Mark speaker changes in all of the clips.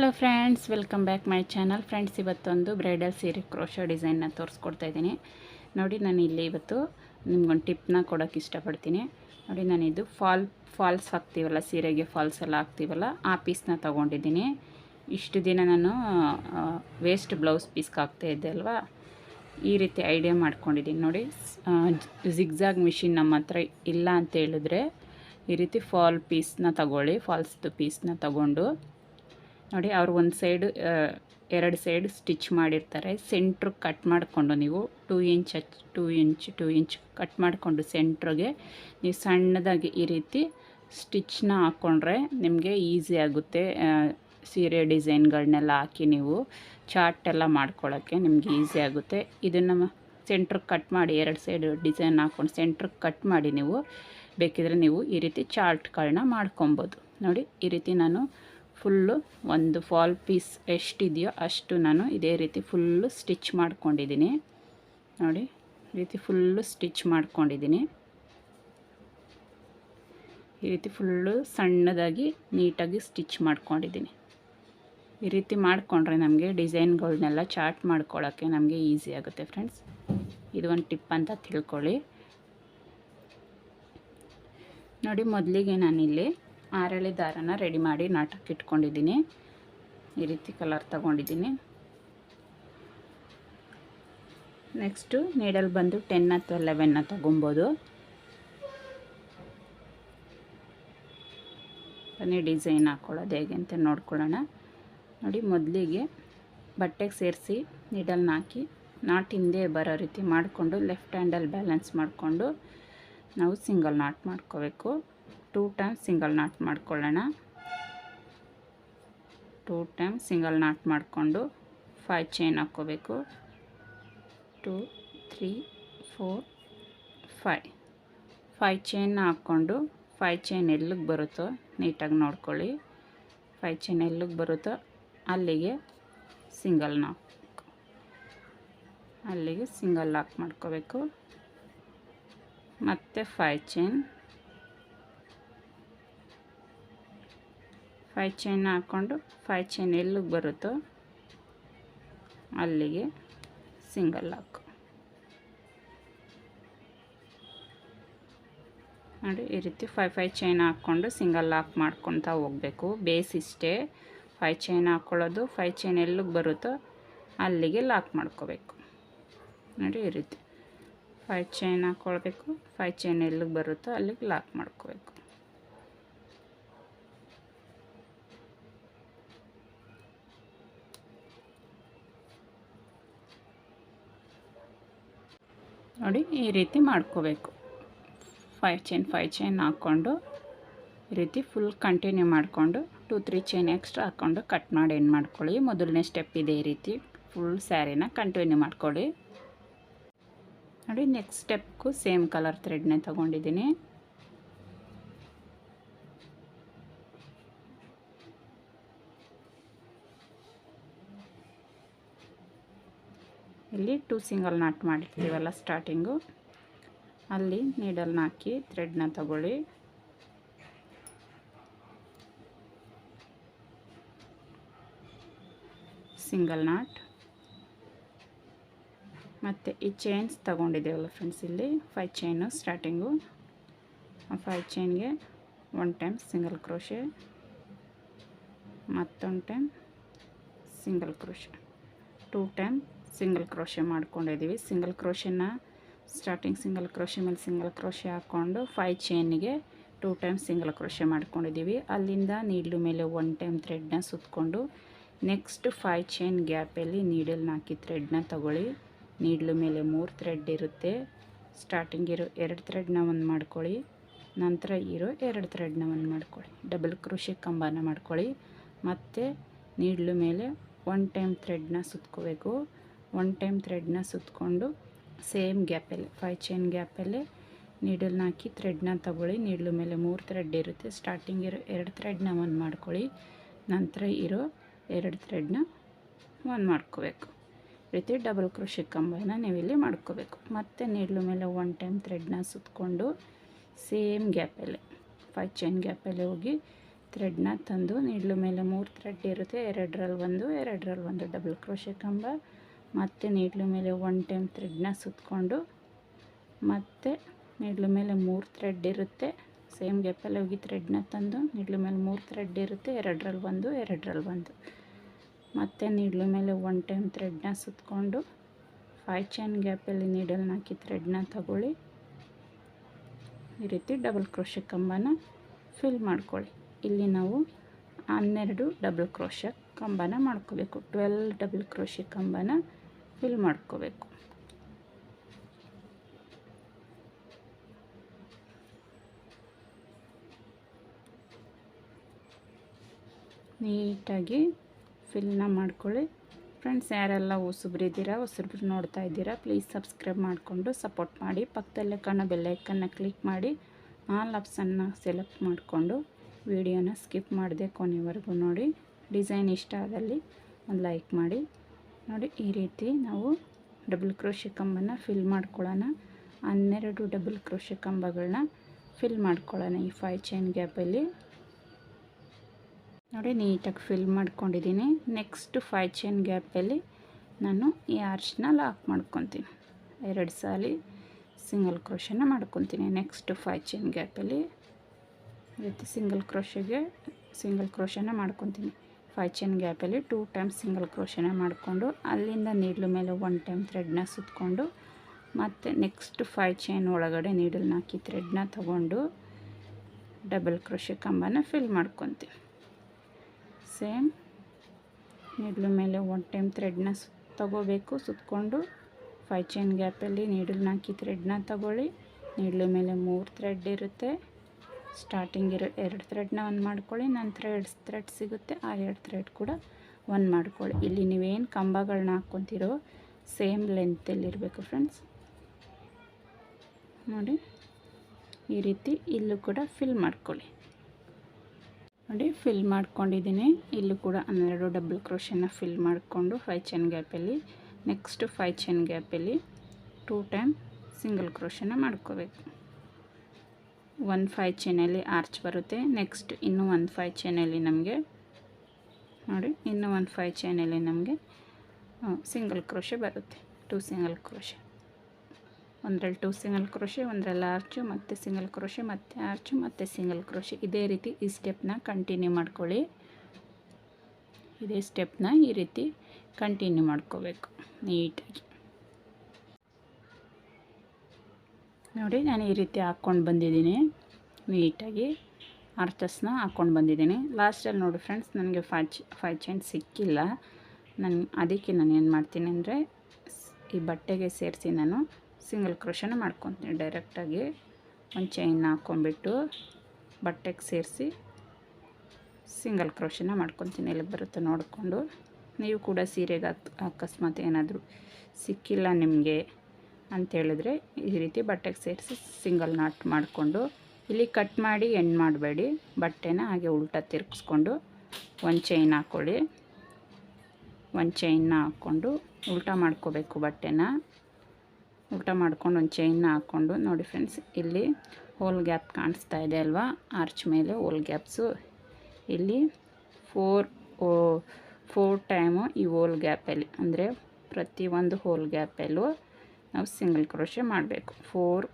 Speaker 1: Hello friends, welcome back my channel. Friends, ಇವತ್ತೊಂದು bridal ಸೀರೆ crochet ಡಿಸೈನ್ನ ತೋರಿಸ್ಕೊಡ್ತಾ ಇದ್ದೀನಿ. ನೋಡಿ, ನಾನು ಇಲ್ಲಿ ಇವತ್ತು ನಿಮ್ಗೊಂದು ಟಿಪ್ನ ಕೊಡೋಕ್ಕೆ ಇಷ್ಟಪಡ್ತೀನಿ. ನೋಡಿ, ನಾನು ಇದು ಫಾಲ್, ಫಾಲ್ಸ್ ಹಾಕ್ತೀವಲ್ಲ, ಸೀರೆಗೆ ಫಾಲ್ಸ್ ಎಲ್ಲ ಹಾಕ್ತೀವಲ್ಲ, ಆ ಪೀಸ್ನ ತೊಗೊಂಡಿದ್ದೀನಿ. ಇಷ್ಟು ದಿನ ನಾನು ವೇಸ್ಟ್ ಬ್ಲೌಸ್ ಪೀಸ್ಗೆ ಹಾಕ್ತಾ ಇದ್ದೆ ಅಲ್ವಾ? ಈ ರೀತಿ ಐಡಿಯಾ ಮಾಡ್ಕೊಂಡಿದ್ದೀನಿ. ನೋಡಿ ಜಿಗ್ಜಾಗ್ ಮಿಷಿನ್ ನಮ್ಮ ಹತ್ರ ಇಲ್ಲ ಅಂತ ಹೇಳಿದ್ರೆ ಈ ರೀತಿ ಫಾಲ್ ಪೀಸ್ನ ತಗೊಳ್ಳಿ, ಫಾಲ್ಸ್ದು ಪೀಸ್ನ ತಗೊಂಡು. ನೋಡಿ, ಅವರು ಒಂದು ಸೈಡ್ ಎರಡು ಸೈಡ್ ಸ್ಟಿಚ್ ಮಾಡಿರ್ತಾರೆ. ಸೆಂಟ್ರ್ ಕಟ್ ಮಾಡಿಕೊಂಡು ನೀವು ಟೂ ಇಂಚ್ ಹಚ್ two inch two inch cut ಮಾಡಿಕೊಂಡು ಸೆಂಟ್ರಿಗೆ ನೀವು ಸಣ್ಣದಾಗಿ ಈ ರೀತಿ ಸ್ಟಿಚ್ನ ಹಾಕ್ಕೊಂಡ್ರೆ ನಿಮಗೆ ಈಸಿ ಆಗುತ್ತೆ. ಸೀರೆ ಡಿಸೈನ್ಗಳನ್ನೆಲ್ಲ ಹಾಕಿ ನೀವು ಚಾರ್ಟ್ ಎಲ್ಲ ಮಾಡ್ಕೊಳ್ಳೋಕ್ಕೆ ನಿಮಗೆ ಈಸಿ ಆಗುತ್ತೆ. ಇದನ್ನು ಸೆಂಟ್ರಿಗೆ ಕಟ್ ಮಾಡಿ, ಎರಡು ಸೈಡ್ ಡಿಸೈನ್ ಹಾಕ್ಕೊಂಡು ಸೆಂಟ್ರಿಗೆ ಕಟ್ ಮಾಡಿ ನೀವು ಬೇಕಿದ್ರೆ ನೀವು ಈ ರೀತಿ ಚಾರ್ಟ್ಗಳನ್ನ ಮಾಡ್ಕೊಬೋದು. ನೋಡಿ, ಈ ರೀತಿ ನಾನು ಫುಲ್ಲು ಒಂದು ಫಾಲ್ ಪೀಸ್ ಎಷ್ಟಿದೆಯೋ ಅಷ್ಟು ನಾನು ಇದೇ ರೀತಿ ಫುಲ್ಲು ಸ್ಟಿಚ್ ಮಾಡ್ಕೊಂಡಿದ್ದೀನಿ. ನೋಡಿ, ಈ ರೀತಿ ಫುಲ್ಲು ಸ್ಟಿಚ್ ಮಾಡ್ಕೊಂಡಿದ್ದೀನಿ. ಈ ರೀತಿ ಫುಲ್ಲು ಸಣ್ಣದಾಗಿ, ನೀಟಾಗಿ ಸ್ಟಿಚ್ ಮಾಡ್ಕೊಂಡಿದ್ದೀನಿ. ಈ ರೀತಿ ಮಾಡಿಕೊಂಡ್ರೆ ನಮಗೆ ಡಿಸೈನ್ಗಳನ್ನೆಲ್ಲ ಚಾರ್ಟ್ ಮಾಡ್ಕೊಳ್ಳೋಕ್ಕೆ ನಮಗೆ ಈಸಿ ಆಗುತ್ತೆ ಫ್ರೆಂಡ್ಸ್. ಇದು ಒಂದು ಟಿಪ್ ಅಂತ ತಿಳ್ಕೊಳ್ಳಿ. ನೋಡಿ, ಮೊದಲಿಗೆ ನಾನಿಲ್ಲಿ ಆರಳೆ ದಾರನ ರೆಡಿ ಮಾಡಿ ನಾಟಕ್ಕೆ ಇಟ್ಕೊಂಡಿದ್ದೀನಿ. ಈ ರೀತಿ ಕಲರ್ ತಗೊಂಡಿದ್ದೀನಿ. ನೆಕ್ಸ್ಟು ನೀಡಲ್ ಬಂದು ಟೆನ್ ಅಥವಾ ಲೆವೆನ್ನ ತೊಗೊಬೋದು. ಬನ್ನಿ ಡಿಸೈನ್ ಹಾಕ್ಕೊಳ್ಳೋದು ಹೇಗೆ ಅಂತ ನೋಡ್ಕೊಳ್ಳೋಣ. ನೋಡಿ ಮೊದಲಿಗೆ ಬಟ್ಟೆಗೆ ಸೇರಿಸಿ ನೀಡಲ್ನ ಹಾಕಿ ನಾಟ್ ಹಿಂದೆ ಬರೋ ರೀತಿ ಮಾಡಿಕೊಂಡು ಲೆಫ್ಟ್ ಹ್ಯಾಂಡಲ್ಲಿ ಬ್ಯಾಲೆನ್ಸ್ ಮಾಡಿಕೊಂಡು ನಾವು ಸಿಂಗಲ್ ನಾಟ್ ಮಾಡ್ಕೋಬೇಕು. ಟೂ ಟೈಮ್ ಸಿಂಗಲ್ ನಾಟ್ ಮಾಡ್ಕೊಳ್ಳೋಣ. ಟೂ ಟೈಮ್ ಸಿಂಗಲ್ ನಾಟ್ ಮಾಡಿಕೊಂಡು ಫೈವ್ ಚೈನ್ ಹಾಕ್ಕೋಬೇಕು. Two three four five five chain ಹಾಕ್ಕೊಂಡು ಫೈ ಚೈನ್ ಎಲ್ಲಿಗೆ ಬರುತ್ತೋ ನೀಟಾಗಿ ನೋಡ್ಕೊಳ್ಳಿ. ಫೈ ಚೈನ್ ಎಲ್ಲಿಗೆ ಬರುತ್ತೋ ಅಲ್ಲಿಗೆ ಸಿಂಗಲ್ ನಾಕ್ ಅಲ್ಲಿಗೆ ಸಿಂಗಲ್ ಲಾಕ್ ಮಾಡ್ಕೋಬೇಕು. ಮತ್ತು ಫೈ ಚೈನ್ ಫೈ ಚೈನ್ ಹಾಕ್ಕೊಂಡು ಫೈ ಚೈನ್ ಎಲ್ಲಿಗೆ ಬರುತ್ತೋ ಅಲ್ಲಿಗೆ ಸಿಂಗಲ್ ಲಾಕ್ ನೋಡಿ, ಈ ರೀತಿ ಫೈ ಫೈ ಚೈನ್ ಹಾಕ್ಕೊಂಡು ಸಿಂಗಲ್ ಲಾಕ್ ಮಾಡ್ಕೊತಾ ಹೋಗಬೇಕು. ಬೇಸ್ ಇಷ್ಟೇ. ಫೈ ಚೈನ್ ಹಾಕ್ಕೊಳ್ಳೋದು ಫೈ ಚೈನ್ ಎಲ್ಲಿಗೆ ಬರುತ್ತೋ ಅಲ್ಲಿಗೆ ಲಾಕ್ ಮಾಡ್ಕೋಬೇಕು. ನೋಡಿ, ಈ ರೀತಿ. ಫೈ ಚೈನ್ ಹಾಕ್ಕೊಳ್ಬೇಕು ಫೈ ಚೈನ್ ಎಲ್ಲಿಗೆ ಬರುತ್ತೋ ಅಲ್ಲಿಗೆ ಲಾಕ್ ಮಾಡ್ಕೋಬೇಕು. ನೋಡಿ ಈ ರೀತಿ ಮಾಡ್ಕೋಬೇಕು. ಫೈವ್ ಚೈನ್ ಫೈವ್ ಚೈನ್ ಹಾಕ್ಕೊಂಡು ಈ ರೀತಿ ಫುಲ್ ಕಂಟಿನ್ಯೂ ಮಾಡಿಕೊಂಡು ಟೂ ತ್ರೀ ಚೈನ್ ಎಕ್ಸ್ಟ್ರಾ ಹಾಕ್ಕೊಂಡು ಕಟ್ ಮಾಡಿ ಏನು ಮಾಡ್ಕೊಳ್ಳಿ. ಮೊದಲನೇ ಸ್ಟೆಪ್ ಇದೆ ಈ ರೀತಿ. ಫುಲ್ ಸ್ಯಾರಿನ ಕಂಟಿನ್ಯೂ ಮಾಡ್ಕೊಳ್ಳಿ. ನೋಡಿ ನೆಕ್ಸ್ಟ್ ಸ್ಟೆಪ್ಗೂ ಸೇಮ್ ಕಲರ್ ಥ್ರೆಡ್ನೇ ತೊಗೊಂಡಿದ್ದೀನಿ. ಇಲ್ಲಿ ಟೂ ಸಿಂಗಲ್ ನಾಟ್ ಮಾಡಿರ್ತೀವಲ್ಲ ಸ್ಟಾರ್ಟಿಂಗು ಅಲ್ಲಿ ನೀಡಲ್ನ ಹಾಕಿ ಥ್ರೆಡ್ನ ತಗೊಳ್ಳಿ. ಸಿಂಗಲ್ ನಾಟ್ ಮತ್ತು ಈ ಚೈನ್ಸ್ ತಗೊಂಡಿದ್ದೇವಲ್ಲ ಫ್ರೆಂಡ್ಸ್ ಇಲ್ಲಿ ಫೈವ್ ಚೈನು ಸ್ಟಾರ್ಟಿಂಗು ಆ ಫೈವ್ ಚೈನ್ಗೆ ಒನ್ ಟೈಮ್ ಸಿಂಗಲ್ ಕ್ರೋಶೆ ಮತ್ತೊಂದು time single crochet two time single crochet ಮಾಡ್ಕೊಂಡಿದ್ದೀವಿ ಸಿಂಗಲ್ ಕ್ರೋಶೆನ ಸ್ಟಾರ್ಟಿಂಗ್ ಸಿಂಗಲ್ ಕ್ರೋಶೆ ಮೇಲೆ ಸಿಂಗಲ್ ಕ್ರೋಶೆ ಹಾಕ್ಕೊಂಡು ಫೈ ಚೈನಿಗೆ ಟೂ ಟೈಮ್ ಸಿಂಗಲ್ ಕ್ರೋಶೆ ಮಾಡ್ಕೊಂಡಿದ್ದೀವಿ ಅಲ್ಲಿಂದ ನೀಡ್ಲು ಮೇಲೆ ಒನ್ ಟೈಮ್ ಥ್ರೆಡ್ನ ಸುತ್ತಕೊಂಡು ನೆಕ್ಸ್ಟ್ ಫೈ ಚೈನ್ ಗ್ಯಾಪಲ್ಲಿ ನೀಡಲ್ನ ಹಾಕಿ ಥ್ರೆಡ್ನ ತಗೊಳ್ಳಿ. ನೀಡ್ಲು ಮೇಲೆ ಮೂರು ಥ್ರೆಡ್ ಇರುತ್ತೆ. ಸ್ಟಾರ್ಟಿಂಗ್ ಇರೋ ಎರಡು ಥ್ರೆಡ್ನ ಒಂದು ಮಾಡ್ಕೊಳ್ಳಿ. ನಂತರ ಇರೋ ಎರಡು ಥ್ರೆಡ್ನ ಒಂದು ಮಾಡ್ಕೊಳ್ಳಿ. ಡಬಲ್ ಕ್ರೋಶೆ ಕಂಬನ ಮಾಡ್ಕೊಳ್ಳಿ. ಮತ್ತು ನೀಡ್ಲು ಮೇಲೆ ಒನ್ ಟೈಮ್ ಥ್ರೆಡ್ನ ಸುತ್ಕೋಬೇಕು. ಒನ್ ಟೈಮ್ ಥ್ರೆಡ್ನ ಸುತ್ತಕೊಂಡು ಸೇಮ್ ಗ್ಯಾಪಲ್ಲಿ ಫೈ ಚೈನ್ ಗ್ಯಾಪಲ್ಲೇ ನೀಡಲ್ನ ಹಾಕಿ ಥ್ರೆಡ್ನ ತಗೊಳ್ಳಿ. ನೀಡ್ಲು ಮೇಲೆ ಮೂರು ಥ್ರೆಡ್ ಇರುತ್ತೆ. ಸ್ಟಾರ್ಟಿಂಗ್ ಇರೋ ಎರಡು ಥ್ರೆಡ್ನ ಒಂದು ಮಾಡ್ಕೊಳ್ಳಿ. ನಂತರ ಇರೋ ಎರಡು ಥ್ರೆಡ್ನ ಒಂದು ಮಾಡ್ಕೋಬೇಕು. ರೀತಿ ಡಬಲ್ ಕೃಷಿ ಕಂಬನ ನೀವಿಲ್ಲಿ ಮಾಡ್ಕೋಬೇಕು. ಮತ್ತು ನೀಡ್ಲು ಮೇಲೆ ಒನ್ ಟೈಮ್ ಥ್ರೆಡ್ನ ಸುತ್ತಕೊಂಡು ಸೇಮ್ ಗ್ಯಾಪಲ್ಲೇ ಫೈ ಚೈನ್ ಗ್ಯಾಪಲ್ಲೇ ಹೋಗಿ ಥ್ರೆಡ್ನ ತಂದು ನೀಡ್ಲು ಮೇಲೆ ಮೂರು ಥ್ರೆಡ್ ಇರುತ್ತೆ. ಎರಡರಲ್ಲಿ ಒಂದು ಎರಡರಲ್ಲಿ ಒಂದು ಡಬಲ್ ಕ್ರೋಶೆ ಕಂಬ. ಮತ್ತು ನೀಡ್ಲು ಮೇಲೆ ಒನ್ ಟೈಮ್ ಥ್ರೆಡ್ನ ಸುತ್ತಕೊಂಡು ಮತ್ತು ನೀಡ್ಲು ಮೇಲೆ ಮೂರು ಥ್ರೆಡ್ ಇರುತ್ತೆ. ಸೇಮ್ ಗ್ಯಾಪಲ್ಲಿ ಹೋಗಿ ಥ್ರೆಡ್ನ ತಂದು, ನೀಡ್ಲು ಮೇಲೆ ಮೂರು ಥ್ರೆಡ್ ಇರುತ್ತೆ ಎರಡರಲ್ಲಿ ಒಂದು ಎರಡರಲ್ಲಿ ಒಂದು. ಮತ್ತು ನೀಡ್ಲು ಮೇಲೆ ಒನ್ ಟೈಮ್ ಥ್ರೆಡ್ನ ಸುತ್ತಕೊಂಡು ಫೈ ಚೈನ್ ಗ್ಯಾಪಲ್ಲಿ ನೀಡಲ್ನ ಹಾಕಿ ಥ್ರೆಡ್ನ ತಗೊಳ್ಳಿ. ಈ ರೀತಿ ಡಬಲ್ ಕ್ರೋಶ ಕಂಬನ ಫಿಲ್ ಮಾಡ್ಕೊಳ್ಳಿ. ಇಲ್ಲಿ ನಾವು ಹನ್ನೆರಡು ಡಬಲ್ ಕ್ರೋಶ ಕಂಬನ ಮಾಡ್ಕೋಬೇಕು. ಟ್ವೆಲ್ ಡಬಲ್ ಕ್ರೋಶ ಕಂಬನ ಫಿಲ್ ಮಾಡ್ಕೋಬೇಕು. ನೀಟಾಗಿ ಫಿಲ್ನ ಮಾಡ್ಕೊಳ್ಳಿ. ಫ್ರೆಂಡ್ಸ್, ಯಾರೆಲ್ಲ ಹೊಸಬ್ರಿದ್ದೀರಾ ಹೊಸಬ್ರು ನೋಡ್ತಾ ಇದ್ದೀರಾ, ಪ್ಲೀಸ್ ಸಬ್ಸ್ಕ್ರೈಬ್ ಮಾಡಿಕೊಂಡು ಸಪೋರ್ಟ್ ಮಾಡಿ. ಪಕ್ಕದಲ್ಲೇ ಕಾಣೋ ಬೆಲ್ಲೈಕನ್ನ ಕ್ಲಿಕ್ ಮಾಡಿ. ಆಲ್ ಆಪ್ಷನ್ನ ಸೆಲೆಕ್ಟ್ ಮಾಡಿಕೊಂಡು ವಿಡಿಯೋನ ಸ್ಕಿಪ್ ಮಾಡಿದೆ ಕೊನೆವರೆಗೂ ನೋಡಿ. ಡಿಸೈನ್ ಇಷ್ಟ ಆದಲ್ಲಿ ಒಂದು ಲೈಕ್ ಮಾಡಿ. ನೋಡಿ ಈ ರೀತಿ ನಾವು ಡಬಲ್ ಕ್ರೋಶೆ ಕಂಬನ ಫಿಲ್ ಮಾಡ್ಕೊಳ್ಳೋಣ. ಹನ್ನೆರಡು ಡಬಲ್ ಕ್ರೋಶೆ ಕಂಬಗಳನ್ನ ಫಿಲ್ ಮಾಡ್ಕೊಳ್ಳೋಣ ಈ ಫೈ ಚೈನ್ ಗ್ಯಾಪಲ್ಲಿ ನೋಡಿ ನೀಟಾಗಿ ಫಿಲ್ ಮಾಡ್ಕೊಂಡಿದ್ದೀನಿ. ನೆಕ್ಸ್ಟ್ ಫೈ ಚೈನ್ ಗ್ಯಾಪಲ್ಲಿ ನಾನು ಈ ಆರ್ಚ್ನ ಲಾಕ್ ಮಾಡ್ಕೊತೀನಿ. ಎರಡು ಸಾಲಿ ಸಿಂಗಲ್ ಕ್ರೋಶನ ಮಾಡ್ಕೊತೀನಿ. ನೆಕ್ಸ್ಟ್ ಫೈ ಚೈನ್ ಗ್ಯಾಪಲ್ಲಿ ರೀತಿ ಸಿಂಗಲ್ ಕ್ರೋಶೆಗೆ ಸಿಂಗಲ್ ಕ್ರೋಶನ ಮಾಡ್ಕೊತೀನಿ. ಫೈ ಚೈನ್ ಗ್ಯಾಪಲ್ಲಿ ಟೂ ಟೈಮ್ಸ್ ಸಿಂಗಲ್ ಕ್ರೋಶನ ಮಾಡಿಕೊಂಡು, ಅಲ್ಲಿಂದ ನೀಡ್ಲು ಮೇಲೆ ಒನ್ ಟೈಮ್ ಥ್ರೆಡ್ನ ಸುತ್ತಕೊಂಡು ಮತ್ತು ನೆಕ್ಸ್ಟ್ ಫೈ ಚೈನ್ ಒಳಗಡೆ ನೀಡಲ್ನ ಹಾಕಿ ಥ್ರೆಡ್ನ ತಗೊಂಡು ಡಬಲ್ ಕ್ರೋಶೆ ಕಂಬನ ಫಿಲ್ ಮಾಡ್ಕೊತೀವಿ. ಸೇಮ್ ನೀಡ್ಲು ಮೇಲೆ ಒನ್ ಟೈಮ್ ಥ್ರೆಡ್ನ ತಗೋಬೇಕು ಸುತ್ತಕೊಂಡು ಫೈ ಚೈನ್ ಗ್ಯಾಪಲ್ಲಿ ನೀಡಲ್ನ ಹಾಕಿ ಥ್ರೆಡ್ನ ತಗೊಳ್ಳಿ ನೀಡ್ಲು ಮೇಲೆ ಮೂರು ಥ್ರೆಡ್ ಇರುತ್ತೆ. ಸ್ಟಾರ್ಟಿಂಗ್ ಇರೋ ಎರಡು ಥ್ರೆಡ್ನ ಒಂದು ಮಾಡ್ಕೊಳ್ಳಿ, ನಂತರ ಎರಡು ಥ್ರೆಡ್ ಸಿಗುತ್ತೆ, ಆ ಎರಡು ಥ್ರೆಡ್ ಕೂಡ ಒಂದು ಮಾಡ್ಕೊಳ್ಳಿ. ಇಲ್ಲಿ ನೀವೇನು ಕಂಬಗಳನ್ನ ಹಾಕ್ಕೊತಿರೋ ಸೇಮ್ ಲೆಂತಲ್ಲಿರಬೇಕು ಫ್ರೆಂಡ್ಸ್ ನೋಡಿ, ಈ ರೀತಿ ಇಲ್ಲೂ ಕೂಡ ಫಿಲ್ ಮಾಡ್ಕೊಳ್ಳಿ. ನೋಡಿ ಫಿಲ್ ಮಾಡ್ಕೊಂಡಿದ್ದೀನಿ. ಇಲ್ಲೂ ಕೂಡ ಹನ್ನೆರಡು ಡಬಲ್ ಕ್ರೋಶನ್ನ ಫಿಲ್ ಮಾಡಿಕೊಂಡು ಫೈ ಚೆನ್ ಗ್ಯಾಪಲ್ಲಿ ನೆಕ್ಸ್ಟ್ ಫೈ ಚೆನ್ ಗ್ಯಾಪಲ್ಲಿ ಟೂ ಟೈಮ್ ಸಿಂಗಲ್ ಕ್ರೋಷನ್ನ ಮಾಡ್ಕೋಬೇಕು. ಒನ್ ಫೈವ್ ಚೈನಲ್ಲಿ ಆರ್ಚ್ ಬರುತ್ತೆ. ನೆಕ್ಸ್ಟ್ ಇನ್ನೂ ಒಂದು ಫೈವ್ ಚೈನಲ್ಲಿ ನಮಗೆ ನೋಡಿ, ಇನ್ನೂ ಒಂದು ಫೈ ಚೈನಲ್ಲಿ ನಮಗೆ ಸಿಂಗಲ್ ಕ್ರೋಶೆ ಬರುತ್ತೆ. ಟೂ ಸಿಂಗಲ್ ಕ್ರೋಶೆ ಒಂದರಲ್ಲಿ ಟೂ ಸಿಂಗಲ್ ಕ್ರೋಶೆ ಒಂದರಲ್ಲಿ ಆರ್ಚು ಮತ್ತು ಸಿಂಗಲ್ ಕ್ರೋಶೆ ಮತ್ತು ಆರ್ಚು ಮತ್ತು ಸಿಂಗಲ್ ಕ್ರೋಶೆ ಇದೇ ರೀತಿ ಈ ಸ್ಟೆಪ್ನ ಕಂಟಿನ್ಯೂ ಮಾಡ್ಕೊಳ್ಳಿ. ಇದೇ ಸ್ಟೆಪ್ನ ಈ ರೀತಿ ಕಂಟಿನ್ಯೂ ಮಾಡ್ಕೋಬೇಕು. ನೀಟಾಗಿ ನೋಡಿ, ನಾನು ಈ ರೀತಿ ಹಾಕ್ಕೊಂಡು ಬಂದಿದ್ದೀನಿ. ನೀಟಾಗಿ ಆರ್ಚಸ್ನ ಹಾಕ್ಕೊಂಡು ಬಂದಿದ್ದೀನಿ. ಲಾಸ್ಟಲ್ಲಿ ನೋಡಿ ಫ್ರೆಂಡ್ಸ್ ನನಗೆ ಫೈ ಫೈ ಚೈನ್ ಸಿಕ್ಕಿಲ್ಲ. ನಾನು, ಅದಕ್ಕೆ ನಾನು ಏನು ಮಾಡ್ತೀನಿ ಅಂದರೆ ಈ ಬಟ್ಟೆಗೆ ಸೇರಿಸಿ ನಾನು ಸಿಂಗಲ್ ಕ್ರೋಶನ ಮಾಡ್ಕೊತೀನಿ. ಡೈರೆಕ್ಟಾಗಿ ಒಂದು ಚೈನ್ ಹಾಕ್ಕೊಂಡ್ಬಿಟ್ಟು ಬಟ್ಟೆಗೆ ಸೇರಿಸಿ ಸಿಂಗಲ್ ಕ್ರೋಶನ ಮಾಡ್ಕೊತೀನಿ. ಎಲ್ಲಿ ಬರುತ್ತೆ ನೋಡಿಕೊಂಡು. ನೀವು ಕೂಡ ಸೀರೆಗೆ ಅಕಸ್ಮಾತ್ ಏನಾದರೂ ಸಿಕ್ಕಿಲ್ಲ ನಿಮಗೆ ಅಂತೇಳಿದ್ರೆ ಈ ರೀತಿ ಬಟ್ಟೆಗೆ ಸೇರಿಸಿ ಸಿಂಗಲ್ ನಾಟ್ ಮಾಡಿಕೊಂಡು ಇಲ್ಲಿ ಕಟ್ ಮಾಡಿ ಎಂಡ್ ಮಾಡಬೇಡಿ. ಬಟ್ಟೆನ ಹಾಗೆ ಉಲ್ಟ ತಿರ್ಗಿಸ್ಕೊಂಡು ಒಂದು ಚೈನ್ ಹಾಕ್ಕೊಳ್ಳಿ ಒಂದು ಚೈನ್ನ ಹಾಕ್ಕೊಂಡು ಉಲ್ಟಾ ಮಾಡ್ಕೋಬೇಕು ಬಟ್ಟೆನ. ಉಲ್ಟಾ ಮಾಡ್ಕೊಂಡು ಒಂದು ಚೈನ್ನ ಹಾಕ್ಕೊಂಡು ನೋಡಿ ಫ್ರೆಂಡ್ಸ್, ಇಲ್ಲಿ ಹೋಲ್ ಗ್ಯಾಪ್ ಕಾಣಿಸ್ತಾ ಇದೆ ಅಲ್ವಾ? ಆರ್ಚ್ ಮೇಲೆ ಹೋಲ್ ಗ್ಯಾಪ್ಸು. ಇಲ್ಲಿ ಫೋರ್, ಓ, ಫೋರ್ ಟೈಮು ಈ ಹೋಲ್ ಗ್ಯಾಪಲ್ಲಿ. ಅಂದರೆ ಪ್ರತಿಯೊಂದು ಹೋಲ್ ಗ್ಯಾಪಲ್ಲೂ ನಾವು ಸಿಂಗಲ್ ಕ್ರೋಶೆ ಮಾಡಬೇಕು. ಫೋರ್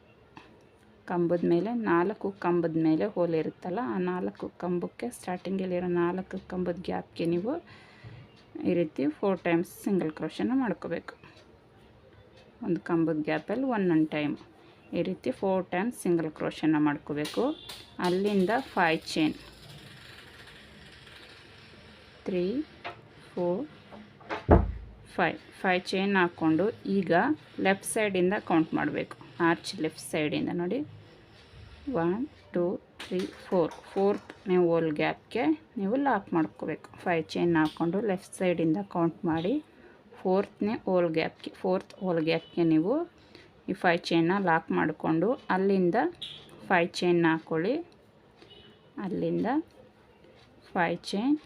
Speaker 1: ಕಂಬದ ಮೇಲೆ, ನಾಲ್ಕು ಕಂಬದ ಮೇಲೆ ಹೋಲ್ ಇರುತ್ತಲ್ಲ, ಆ ನಾಲ್ಕು ಕಂಬಕ್ಕೆ ಸ್ಟಾರ್ಟಿಂಗಲ್ಲಿರೋ ನಾಲ್ಕು ಕಂಬದ ಗ್ಯಾಪ್ಗೆ ನೀವು ಈ ರೀತಿ ಫೋರ್ ಟೈಮ್ಸ್ ಸಿಂಗಲ್ ಕ್ರೋಶನ ಮಾಡ್ಕೋಬೇಕು. ಒಂದು ಕಂಬದ ಗ್ಯಾಪಲ್ಲಿ ಒನ್ನೊಂದು ಟೈಮ್ ಈ ರೀತಿ ಫೋರ್ ಟೈಮ್ಸ್ ಸಿಂಗಲ್ ಕ್ರೋಶನ ಮಾಡ್ಕೋಬೇಕು. ಅಲ್ಲಿಂದ five chain. Three, four five five chain ಹಾಕ್ಕೊಂಡು ಈಗ ಲೆಫ್ಟ್ ಸೈಡಿಂದ ಕೌಂಟ್ ಮಾಡಬೇಕು. ಆರ್ಚ್ ಲೆಫ್ಟ್ ಸೈಡಿಂದ ನೋಡಿ. One two three four fourth ನೀವು ಓಲ್ ಗ್ಯಾಪ್ಗೆ ನೀವು ಲಾಕ್ ಮಾಡ್ಕೋಬೇಕು. ಫೈ ಚೈನ್ ಹಾಕ್ಕೊಂಡು ಲೆಫ್ಟ್ ಸೈಡಿಂದ ಕೌಂಟ್ ಮಾಡಿ ಫೋರ್ತ್ನೇ ಓಲ್ ಗ್ಯಾಪ್ಗೆ ಫೋರ್ತ್ ಓಲ್ ಗ್ಯಾಪ್ಗೆ ನೀವು ಈ ಫೈ ಚೈನ್ನ ಲಾಕ್ ಮಾಡಿಕೊಂಡು ಅಲ್ಲಿಂದ ಫೈ ಚೈನ್ ಹಾಕ್ಕೊಳ್ಳಿ ಅಲ್ಲಿಂದ ಫೈ ಚೈನ್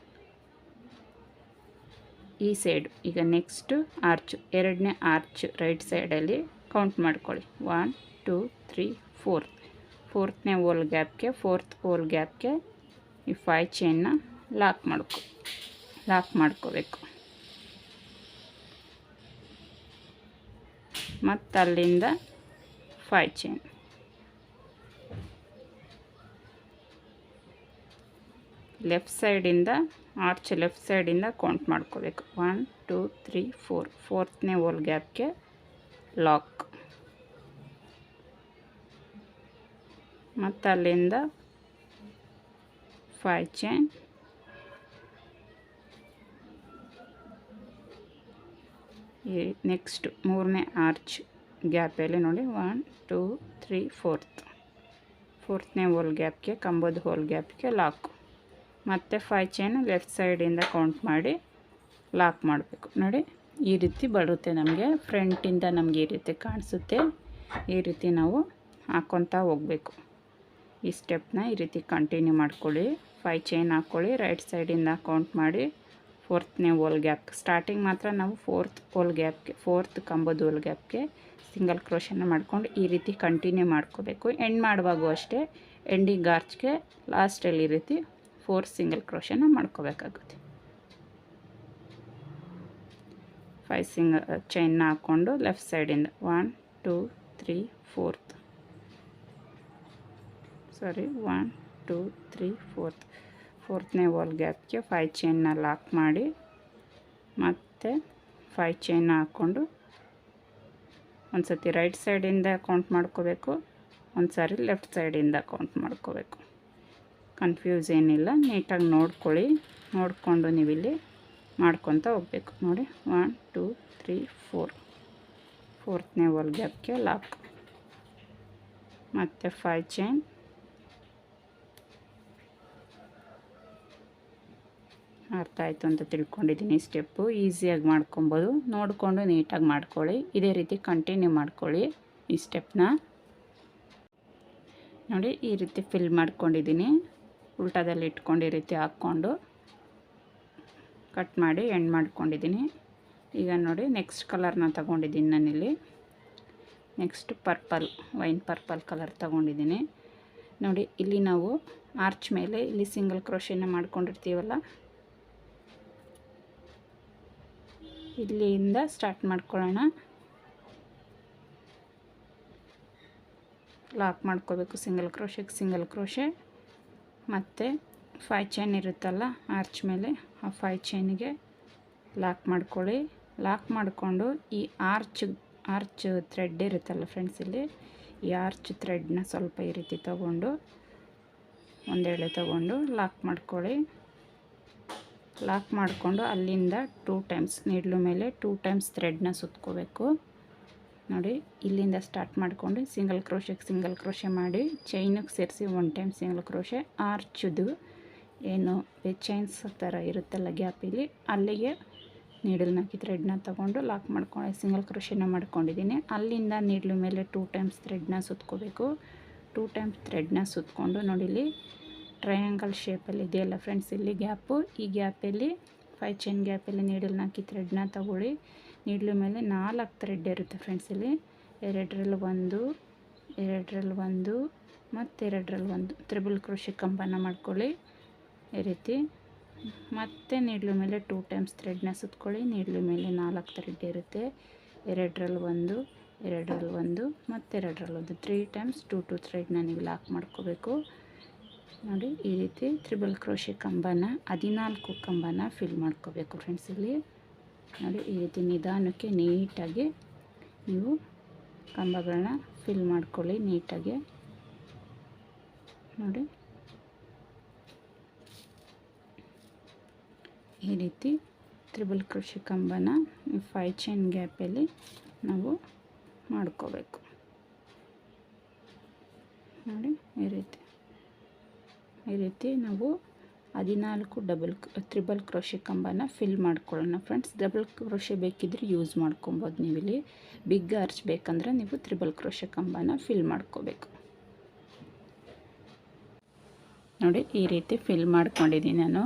Speaker 1: ಈ ಸೈಡು ಈಗ ನೆಕ್ಸ್ಟು ಆರ್ಚು ಎರಡನೇ ಆರ್ಚ್ ರೈಟ್ ಸೈಡಲ್ಲಿ ಕೌಂಟ್ ಮಾಡ್ಕೊಳ್ಳಿ. ಒನ್ ಟೂ ತ್ರೀ ಫೋರ್ತ್ ಫೋರ್ತ್ನೇ ಓಲ್ ಗ್ಯಾಪ್ಗೆ ಫೋರ್ತ್ ಓಲ್ ಗ್ಯಾಪ್ಗೆ ಈ ಫೈ ಚೈನ್ನ ಲಾಕ್ ಮಾಡ್ಕೊ ಲಾಕ್ ಮಾಡ್ಕೋಬೇಕು. ಮತ್ತಲ್ಲಿಂದ ಫೈ ಚೈನ್ ಲೆಫ್ಟ್ ಸೈಡಿಂದ ಆರ್ಚ್ ಲೆಫ್ಟ್ ಸೈಡಿಂದ ಕೌಂಟ್ ಮಾಡ್ಕೋಬೇಕು. One, two, three, four. ಫೋರ್ತ್ನೇ hole ಗ್ಯಾಪ್ಗೆ ಲಾಕ್. ಮತ್ತು ಅಲ್ಲಿಂದ ಫೈ ಚೈನ್. ಈ ನೆಕ್ಸ್ಟ್ ಮೂರನೇ ಆರ್ಚ್ ಗ್ಯಾಪಲ್ಲಿ ನೋಡಿ. One, two, three, fourth. ಫೋರ್ತ್ನೇ hole ಗ್ಯಾಪ್ಗೆ, ಕಂಬದ ಹೋಲ್ ಗ್ಯಾಪ್ಗೆ ಲಾಕು. ಮತ್ತು ಫೈ ಚೈನ್ ಲೆಫ್ಟ್ ಸೈಡಿಂದ ಕೌಂಟ್ ಮಾಡಿ ಲಾಕ್ ಮಾಡಬೇಕು. ನೋಡಿ, ಈ ರೀತಿ ಬರುತ್ತೆ ನಮಗೆ. ಫ್ರಂಟಿಂದ ನಮಗೆ ಈ ರೀತಿ ಕಾಣಿಸುತ್ತೆ. ಈ ರೀತಿ ನಾವು ಹಾಕ್ಕೊತಾ ಹೋಗಬೇಕು. ಈ ಸ್ಟೆಪ್ನ ಈ ರೀತಿ ಕಂಟಿನ್ಯೂ ಮಾಡ್ಕೊಳ್ಳಿ. ಫೈ ಚೈನ್ ಹಾಕ್ಕೊಳ್ಳಿ ರೈಟ್ ಸೈಡಿಂದ ಕೌಂಟ್ ಮಾಡಿ. ಫೋರ್ತ್ನೇ ಓಲ್ ಗ್ಯಾಪ್ ಸ್ಟಾರ್ಟಿಂಗ್ ಮಾತ್ರ ನಾವು ಫೋರ್ತ್ ಓಲ್ ಗ್ಯಾಪ್ಗೆ ಫೋರ್ತ್ ಕಂಬದ ಓಲ್ ಗ್ಯಾಪ್ಗೆ ಸಿಂಗಲ್ ಕ್ರೋಶನ ಮಾಡ್ಕೊಂಡು ಈ ರೀತಿ ಕಂಟಿನ್ಯೂ ಮಾಡ್ಕೋಬೇಕು. ಎಂಡ್ ಮಾಡುವಾಗೂ ಅಷ್ಟೇ. ಎಂಡಿಂಗ್ ಗಾರ್ಚ್ಗೆ ಲಾಸ್ಟಲ್ಲಿ ಈ ರೀತಿ ಫೋರ್ ಸಿಂಗಲ್ ಕ್ರೋಶನ ಮಾಡ್ಕೋಬೇಕಾಗುತ್ತೆ. ಫೈವ್ ಸಿಂಗಲ್ ಚೈನ್ನ ಹಾಕ್ಕೊಂಡು ಲೆಫ್ಟ್ ಸೈಡಿಂದ one two three fourth sorry one two three fourth ಫೋರ್ತ್ನೇ hole ಗ್ಯಾಪ್ಗೆ ಫೈ ಚೈನ್ನ ಲಾಕ್ ಮಾಡಿ ಮತ್ತು ಫೈ ಚೈನ್ನ ಹಾಕ್ಕೊಂಡು ಒಂದು ಸತಿ ರೈಟ್ ಸೈಡಿಂದ ಕೌಂಟ್ ಮಾಡ್ಕೋಬೇಕು ಒಂದು ಸಾರಿ ಲೆಫ್ಟ್ ಸೈಡಿಂದ ಕೌಂಟ್ ಮಾಡ್ಕೋಬೇಕು. ಕನ್ಫ್ಯೂಸ್ ಏನಿಲ್ಲ ನೀಟಾಗಿ ನೋಡ್ಕೊಳ್ಳಿ. ನೋಡಿಕೊಂಡು ನೀವಿಲ್ಲಿ ಮಾಡ್ಕೊತ ಹೋಗ್ಬೇಕು. ನೋಡಿ ಒನ್ ಟೂ ತ್ರೀ ಫೋರ್ ಫೋರ್ತ್ನೇ ವಾಲ್ ಗ್ಯಾಪ್ಗೆ ಲಾಕ್ ಮತ್ತು ಫೈವ್ ಚೈನ್ ಅರ್ಥ ಆಯಿತು ಅಂತ ತಿಳ್ಕೊಂಡಿದ್ದೀನಿ ಸ್ಟೆಪ್ಪು ಈಸಿಯಾಗಿ ಮಾಡ್ಕೊಬೋದು. ನೋಡಿಕೊಂಡು ನೀಟಾಗಿ ಮಾಡ್ಕೊಳ್ಳಿ. ಇದೇ ರೀತಿ ಕಂಟಿನ್ಯೂ ಮಾಡ್ಕೊಳ್ಳಿ ಈ ಸ್ಟೆಪ್ನ ನೋಡಿ, ಈ ರೀತಿ ಫಿಲ್ ಮಾಡ್ಕೊಂಡಿದ್ದೀನಿ. ಉಲ್ಟಾದಲ್ಲಿ ಇಟ್ಕೊಂಡು ಈ ರೀತಿ ಹಾಕ್ಕೊಂಡು ಕಟ್ ಮಾಡಿ ಎಂಡ್ ಮಾಡ್ಕೊಂಡಿದ್ದೀನಿ. ಈಗ ನೋಡಿ ನೆಕ್ಸ್ಟ್ ಕಲರ್ನ ತಗೊಂಡಿದ್ದೀನಿ ನಾನಿಲ್ಲಿ. Next purple wine purple colour ತಗೊಂಡಿದ್ದೀನಿ. ನೋಡಿ ಇಲ್ಲಿ ನಾವು ಆರ್ಚ್ ಮೇಲೆ ಇಲ್ಲಿ ಸಿಂಗಲ್ ಕ್ರೋಶಿನ ಮಾಡ್ಕೊಂಡಿರ್ತೀವಲ್ಲ? ಇಲ್ಲಿಂದ ಸ್ಟಾರ್ಟ್ ಮಾಡ್ಕೊಳ್ಳೋಣ. ಲಾಕ್ ಮಾಡ್ಕೋಬೇಕು ಸಿಂಗಲ್ ಕ್ರೋಶೆಗೆ ಸಿಂಗಲ್ ಕ್ರೋಶೆ ಮತ್ತು ಫೈ ಚೈನ್ ಇರುತ್ತಲ್ಲ ಆರ್ಚ್ ಮೇಲೆ ಆ ಫೈ ಚೈನಿಗೆ ಲಾಕ್ ಮಾಡ್ಕೊಳ್ಳಿ. ಲಾಕ್ ಮಾಡಿಕೊಂಡು ಈ ಆರ್ಚ್ ಆರ್ಚ್ ಥ್ರೆಡ್ ಇರುತ್ತಲ್ಲ ಫ್ರೆಂಡ್ಸ್ ಇಲ್ಲಿ, ಈ ಆರ್ಚ್ ಥ್ರೆಡ್ನ ಸ್ವಲ್ಪ ಈ ರೀತಿ ತಗೊಂಡು ಒಂದೆಳೆ ತಗೊಂಡು ಲಾಕ್ ಮಾಡ್ಕೊಳ್ಳಿ. ಲಾಕ್ ಮಾಡಿಕೊಂಡು ಅಲ್ಲಿಂದ ಟೂ ಟೈಮ್ಸ್ ನೀಡ್ಲು ಮೇಲೆ ಟೂ ಟೈಮ್ಸ್ ಥ್ರೆಡ್ನ ಸುತ್ಕೋಬೇಕು. ನೋಡಿ, ಇಲ್ಲಿಂದ ಸ್ಟಾರ್ಟ್ ಮಾಡಿಕೊಂಡು ಸಿಂಗಲ್ ಕ್ರೋಶೆಗೆ ಸಿಂಗಲ್ ಕ್ರೋಶೆ ಮಾಡಿ ಚೈನಿಗೆ ಸೇರಿಸಿ ಒನ್ ಟೈಮ್ ಸಿಂಗಲ್ ಕ್ರೋಶೆ ಆರ್ಚದು ಏನು ಚೈನ್ಸ್ ಥರ ಇರುತ್ತಲ್ಲ ಗ್ಯಾಪಿಲಿ ಅಲ್ಲಿಗೆ ನೀಡಲ್ನ ಹಾಕಿ ಥ್ರೆಡ್ನ ತೊಗೊಂಡು ಲಾಕ್ ಮಾಡ್ಕೊಂಡು ಸಿಂಗಲ್ ಕ್ರೋಶೆನ ಮಾಡ್ಕೊಂಡಿದ್ದೀನಿ ಅಲ್ಲಿಂದ ನೀಡ್ಲು ಮೇಲೆ ಟೂ ಟೈಮ್ಸ್ ಥ್ರೆಡ್ನ ಸುತ್ಕೋಬೇಕು. ಟೂ ಟೈಮ್ಸ್ ಥ್ರೆಡ್ನ ಸುತ್ಕೊಂಡು ನೋಡಿಲಿ ಟ್ರಯಾಂಗಲ್ ಶೇಪಲ್ಲಿ ಇದೆಯಲ್ಲ ಫ್ರೆಂಡ್ಸ್ ಇಲ್ಲಿ ಗ್ಯಾಪು ಈ ಗ್ಯಾಪಲ್ಲಿ ಫೈವ್ ಚೈನ್ ಗ್ಯಾಪಲ್ಲಿ ನೀಡಲ್ನ ಹಾಕಿ ಥ್ರೆಡ್ನ ತಗೊಳ್ಳಿ. ನೀಡ್ಲು ಮೇಲೆ ನಾಲ್ಕು ಥ್ರೆಡ್ ಇರುತ್ತೆ ಫ್ರೆಂಡ್ಸ್ ಇಲ್ಲಿ. ಎರಡರಲ್ಲಿ ಒಂದು ಎರಡರಲ್ಲಿ ಒಂದು, ಮತ್ತು ಎರಡರಲ್ಲಿ ಒಂದು. ತ್ರಿಬಲ್ ಕೃಷಿ ಕಂಬನ ಮಾಡ್ಕೊಳ್ಳಿ. ಈ ರೀತಿ. ಮತ್ತೆ ನೀಡ್ಲು ಮೇಲೆ ಟೂ ಟೈಮ್ಸ್ ಥ್ರೆಡ್ನ ಸುತ್ಕೊಳ್ಳಿ. ನೀಡ್ಲು ಮೇಲೆ ನಾಲ್ಕು ಥ್ರೆಡ್ ಇರುತ್ತೆ. ಎರಡರಲ್ಲಿ ಒಂದು ಎರಡರಲ್ಲಿ ಒಂದು, ಮತ್ತು ಎರಡರಲ್ಲಿ ಒಂದು. ತ್ರೀ ಟೈಮ್ಸ್ ಟೂ ಟು ಥ್ರೆಡ್ನ ನೀವು ಲಾಕ್ ಮಾಡ್ಕೋಬೇಕು. ನೋಡಿ, ಈ ರೀತಿ ತ್ರಿಬಲ್ ಕ್ರೋಶೆ ಕಂಬನ, ಹದಿನಾಲ್ಕು ಕಂಬನ ಫಿಲ್ ಮಾಡ್ಕೋಬೇಕು ಫ್ರೆಂಡ್ಸ್ ಇಲ್ಲಿ. ನೋಡಿ, ಈ ರೀತಿ ನಿಧಾನಕ್ಕೆ ನೀಟಾಗಿ ನೀವು ಕಂಬಗಳನ್ನ ಫಿಲ್ ಮಾಡ್ಕೊಳ್ಳಿ ನೀಟಾಗಿ. ನೋಡಿ. ಈ ರೀತಿ ತ್ರಿಬಲ್ ಕೃಷಿ ಕಂಬನ ಫೈ ಚೈನ್ ಗ್ಯಾಪಲ್ಲಿ ನಾವು ಮಾಡ್ಕೋಬೇಕು. ನೋಡಿ, ಈ ರೀತಿ. ಈ ರೀತಿ ನಾವು ಹದಿನಾಲ್ಕು ಡಬಲ್ ತ್ರಿಬಲ್ ಕ್ರೋಶೆ ಕಂಬನ ಫಿಲ್ ಮಾಡ್ಕೊಳ್ಳೋಣ ಫ್ರೆಂಡ್ಸ್ ಡಬಲ್ ಕ್ರೋಶೆ ಬೇಕಿದ್ರೆ ಯೂಸ್ ಮಾಡ್ಕೊಬೋದು ನೀವಿಲ್ಲಿ. ಬಿಗ್ ಆರ್ಚ್ ಬೇಕಂದ್ರೆ ನೀವು ತ್ರಿಬಲ್ ಕ್ರೋಶೆ ಕಂಬನ ಫಿಲ್ ಮಾಡ್ಕೋಬೇಕು. ನೋಡಿ, ಈ ರೀತಿ ಫಿಲ್ ಮಾಡ್ಕೊಂಡಿದ್ದೀನಿ ನಾನು.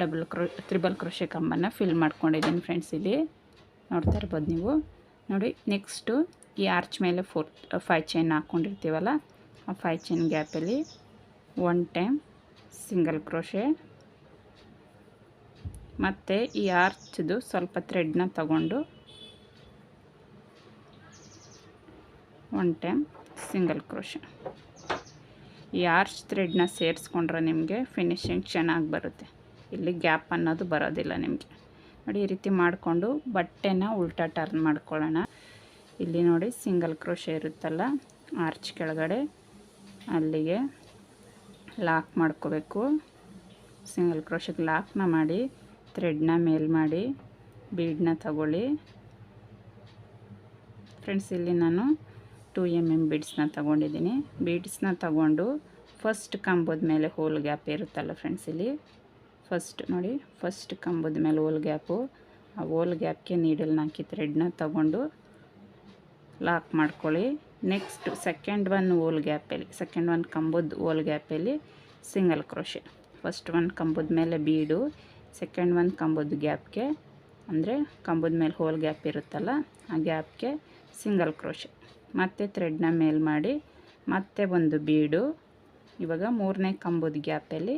Speaker 1: ಡಬಲ್ ಕ್ರೋ, ತ್ರಿಬಲ್ ಕ್ರೋಶೆ ಕಂಬನ ಫಿಲ್ ಮಾಡ್ಕೊಂಡಿದ್ದೀನಿ ಫ್ರೆಂಡ್ಸ್ ಇಲ್ಲಿ. ನೋಡ್ತಾ ಇರ್ಬೋದು ನೀವು. ನೋಡಿ ನೆಕ್ಸ್ಟು ಈ ಆರ್ಚ್ ಮೇಲೆ ಫೋರ್ ಫೈ ಚೈನ್ ಹಾಕ್ಕೊಂಡಿರ್ತೀವಲ್ಲ ಆ ಫೈ ಚೈನ್ ಗ್ಯಾಪಲ್ಲಿ ಒನ್ ಟೈಮ್ ಸಿಂಗಲ್ ಕ್ರೋಶೆ. ಮತ್ತು ಈ ಆರ್ಚ್ದು ಸ್ವಲ್ಪ ಥ್ರೆಡ್ನ ತಗೊಂಡು ಒನ್ ಟೈಮ್ ಸಿಂಗಲ್ ಕ್ರೋಶೆ. ಈ ಆರ್ಚ್ ಥ್ರೆಡ್ನ ಸೇರಿಸ್ಕೊಂಡ್ರೆ ನಿಮಗೆ ಫಿನಿಶಿಂಗ್ ಚೆನ್ನಾಗಿ ಬರುತ್ತೆ. ಇಲ್ಲಿ ಗ್ಯಾಪ್ ಅನ್ನೋದು ಬರೋದಿಲ್ಲ ನಿಮಗೆ. ನೋಡಿ, ಈ ರೀತಿ ಮಾಡಿಕೊಂಡು ಬಟ್ಟೆನ ಉಲ್ಟಾ ಟರ್ನ್ ಮಾಡ್ಕೊಳ್ಳೋಣ. ಇಲ್ಲಿ ನೋಡಿ ಸಿಂಗಲ್ ಕ್ರೋಶೆ ಇರುತ್ತಲ್ಲ, ಆರ್ಚ್ ಕೆಳಗಡೆ, ಅಲ್ಲಿಗೆ. ಲಾಕ್ ಮಾಡ್ಕೋಬೇಕು. ಸಿಂಗಲ್ ಕ್ರೋಶಕ್ಕೆ ಲಾಕ್ನ ಮಾಡಿ ಥ್ರೆಡ್ನ ಮೇಲ್ ಮಾಡಿ ಬೀಡನ್ನ ತಗೊಳ್ಳಿ. ಫ್ರೆಂಡ್ಸ್ ಇಲ್ಲಿ ನಾನು ಟು ಎಂ ಎಂ ಬೀಡ್ಸ್ನ ತಗೊಂಡಿದ್ದೀನಿ. ಬೀಡ್ಸ್ನ ತಗೊಂಡು ಫಸ್ಟ್ ಕಂಬದ ಮೇಲೆ ಹೋಲ್ ಗ್ಯಾಪ್ ಇರುತ್ತಲ್ಲ ಫ್ರೆಂಡ್ಸ್ ಇಲ್ಲಿ. ಫಸ್ಟ್ ನೋಡಿ ಫಸ್ಟ್ ಕಂಬದ ಮೇಲೆ ಹೋಲ್ ಗ್ಯಾಪು ಆ ಹೋಲ್ ಗ್ಯಾಪ್ಗೆ ನೀಡಲ್ನ ಹಾಕಿ ಥ್ರೆಡ್ನ ತಗೊಂಡು ಲಾಕ್ ಮಾಡ್ಕೊಳ್ಳಿ. ನೆಕ್ಸ್ಟ್ ಸೆಕೆಂಡ್ ಒನ್ ಓಲ್ ಗ್ಯಾಪಲ್ಲಿ ಸೆಕೆಂಡ್ ಒನ್ ಕಂಬದ ಓಲ್ ಗ್ಯಾಪಲ್ಲಿ ಸಿಂಗಲ್ ಕ್ರೋಶೆ ಫಸ್ಟ್ ಒನ್ ಕಂಬದ ಮೇಲೆ ಬೀಡು ಸೆಕೆಂಡ್ ಒನ್ ಕಂಬದ ಗ್ಯಾಪ್ಗೆ ಅಂದರೆ ಕಂಬದ ಮೇಲೆ ಹೋಲ್ ಗ್ಯಾಪ್ ಇರುತ್ತಲ್ಲ ಆ ಗ್ಯಾಪ್ಗೆ ಸಿಂಗಲ್ ಕ್ರೋಶೆ ಮತ್ತೆ ಥ್ರೆಡ್ನ ಮೇಲ್ ಮಾಡಿ ಮತ್ತೆ ಒಂದು ಬೀಡು ಇವಾಗ ಮೂರನೇ ಕಂಬದ ಗ್ಯಾಪಲ್ಲಿ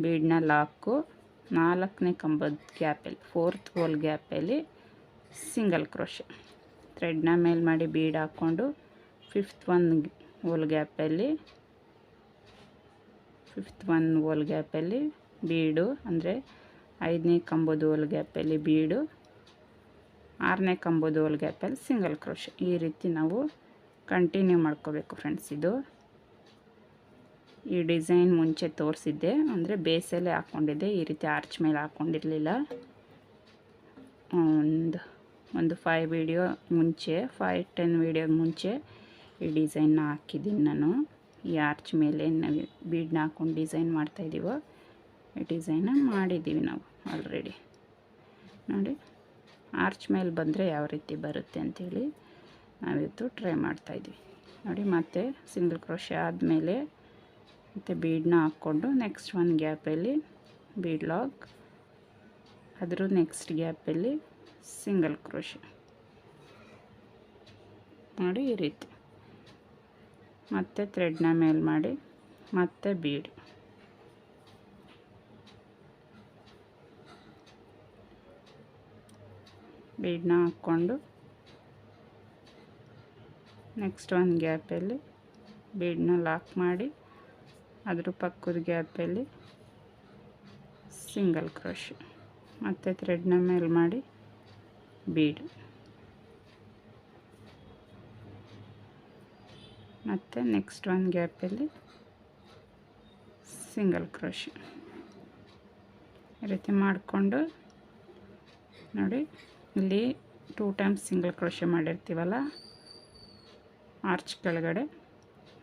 Speaker 1: ಬೀಡ್ನ ಲಾಕು ನಾಲ್ಕನೇ ಕಂಬದ ಗ್ಯಾಪಲ್ಲಿ ಫೋರ್ತ್ ಹೋಲ್ ಗ್ಯಾಪಲ್ಲಿ ಸಿಂಗಲ್ ಕ್ರೋಶೆ ಥ್ರೆಡ್ನ ಮೇಲ್ ಮಾಡಿ ಬೀಡ್ ಹಾಕ್ಕೊಂಡು ಫಿಫ್ತ್ ಒನ್ ಓಲ್ ಗ್ಯಾಪಲ್ಲಿ ಫಿಫ್ತ್ ಒನ್ ಹೋಲ್ ಗ್ಯಾಪಲ್ಲಿ ಬೀಡು, ಅಂದರೆ ಐದನೇ ಕಂಬದ ಹೋಲ್ ಗ್ಯಾಪಲ್ಲಿ ಬೀಡು, ಆರನೇ ಕಂಬದ ಹೋಲ್ ಗ್ಯಾಪಲ್ಲಿ ಸಿಂಗಲ್ ಕ್ರೋಶ್ ಈ ರೀತಿ ನಾವು ಕಂಟಿನ್ಯೂ ಮಾಡ್ಕೋಬೇಕು ಫ್ರೆಂಡ್ಸ್ ಇದು. ಈ ಡಿಸೈನ್ ಮುಂಚೆ ತೋರಿಸಿದ್ದೆ, ಅಂದರೆ ಬೇಸಲ್ಲೇ ಹಾಕ್ಕೊಂಡಿದ್ದೆ ಈ ರೀತಿ ಆರ್ಚ್ ಮೇಲೆ ಹಾಕ್ಕೊಂಡಿರಲಿಲ್ಲ ಒಂದು ಒಂದು ಫೈವ್ ವೀಡಿಯೋ ಮುಂಚೆ ಫೈವ್ ಟೆನ್ ವೀಡಿಯೋ ಮುಂಚೆ ಈ ಡಿಸೈನ್ನ ಹಾಕಿದ್ದೀನಿ ನಾನು. ಈ ಆರ್ಚ್ ಮೇಲೆ ನಾವು ಬೀಡನ್ನ ಹಾಕ್ಕೊಂಡು ಡಿಸೈನ್ ಮಾಡ್ತಾಯಿದ್ದೀವೋ ಈ ಡಿಸೈನ ಮಾಡಿದ್ದೀವಿ ನಾವು ಆಲ್ರೆಡಿ ನೋಡಿ, ಆರ್ಚ್ ಮೇಲೆ ಬಂದರೆ ಯಾವ ರೀತಿ ಬರುತ್ತೆ ಅಂಥೇಳಿ ನಾವಿತ್ತು ಟ್ರೈ ಮಾಡ್ತಾಯಿದ್ವಿ ನೋಡಿ, ಮತ್ತೆ ಸಿಂಗಲ್ ಕ್ರೋಶೆ ಆದಮೇಲೆ ಮತ್ತು ಬೀಡನ್ನ ಹಾಕ್ಕೊಂಡು ನೆಕ್ಸ್ಟ್ ಒನ್ ಗ್ಯಾಪಲ್ಲಿ ಬೀಡ್ ಲಾಕ್ ಅದ್ರ ನೆಕ್ಸ್ಟ್ ಗ್ಯಾಪಲ್ಲಿ ಸಿಂಗಲ್ ಕ್ರೋಶೆ ನೋಡಿ, ಈ ರೀತಿ. ಮತ್ತೆ ಥ್ರೆಡ್ನ ಮೇಲ್ ಮಾಡಿ, ಮತ್ತೆ ಬೀಡ್ ಬೀಡನ್ನ ಹಾಕ್ಕೊಂಡು ನೆಕ್ಸ್ಟ್ ಒಂದು ಗ್ಯಾಪಲ್ಲಿ ಬೀಡನ್ನ ಲಾಕ್ ಮಾಡಿ, ಅದ್ರ ಪಕ್ಕದ ಗ್ಯಾಪಲ್ಲಿ ಸಿಂಗಲ್ ಕ್ರೋಶ್ ಮತ್ತು ಥ್ರೆಡ್ನ ಮೇಲೆ ಮಾಡಿ ಬೀಡು ಮತ್ತು ನೆಕ್ಸ್ಟ್ ಒಂದು ಗ್ಯಾಪಲ್ಲಿ ಸಿಂಗಲ್ ಕ್ರೋಶ್ ಈ ರೀತಿ ಮಾಡಿಕೊಂಡು ನೋಡಿ, ಇಲ್ಲಿ ಟೂ ಟೈಮ್ಸ್ ಸಿಂಗಲ್ ಕ್ರೋಶೆ ಮಾಡಿರ್ತೀವಲ್ಲ ಆರ್ಚ್ ಕೆಳಗಡೆ.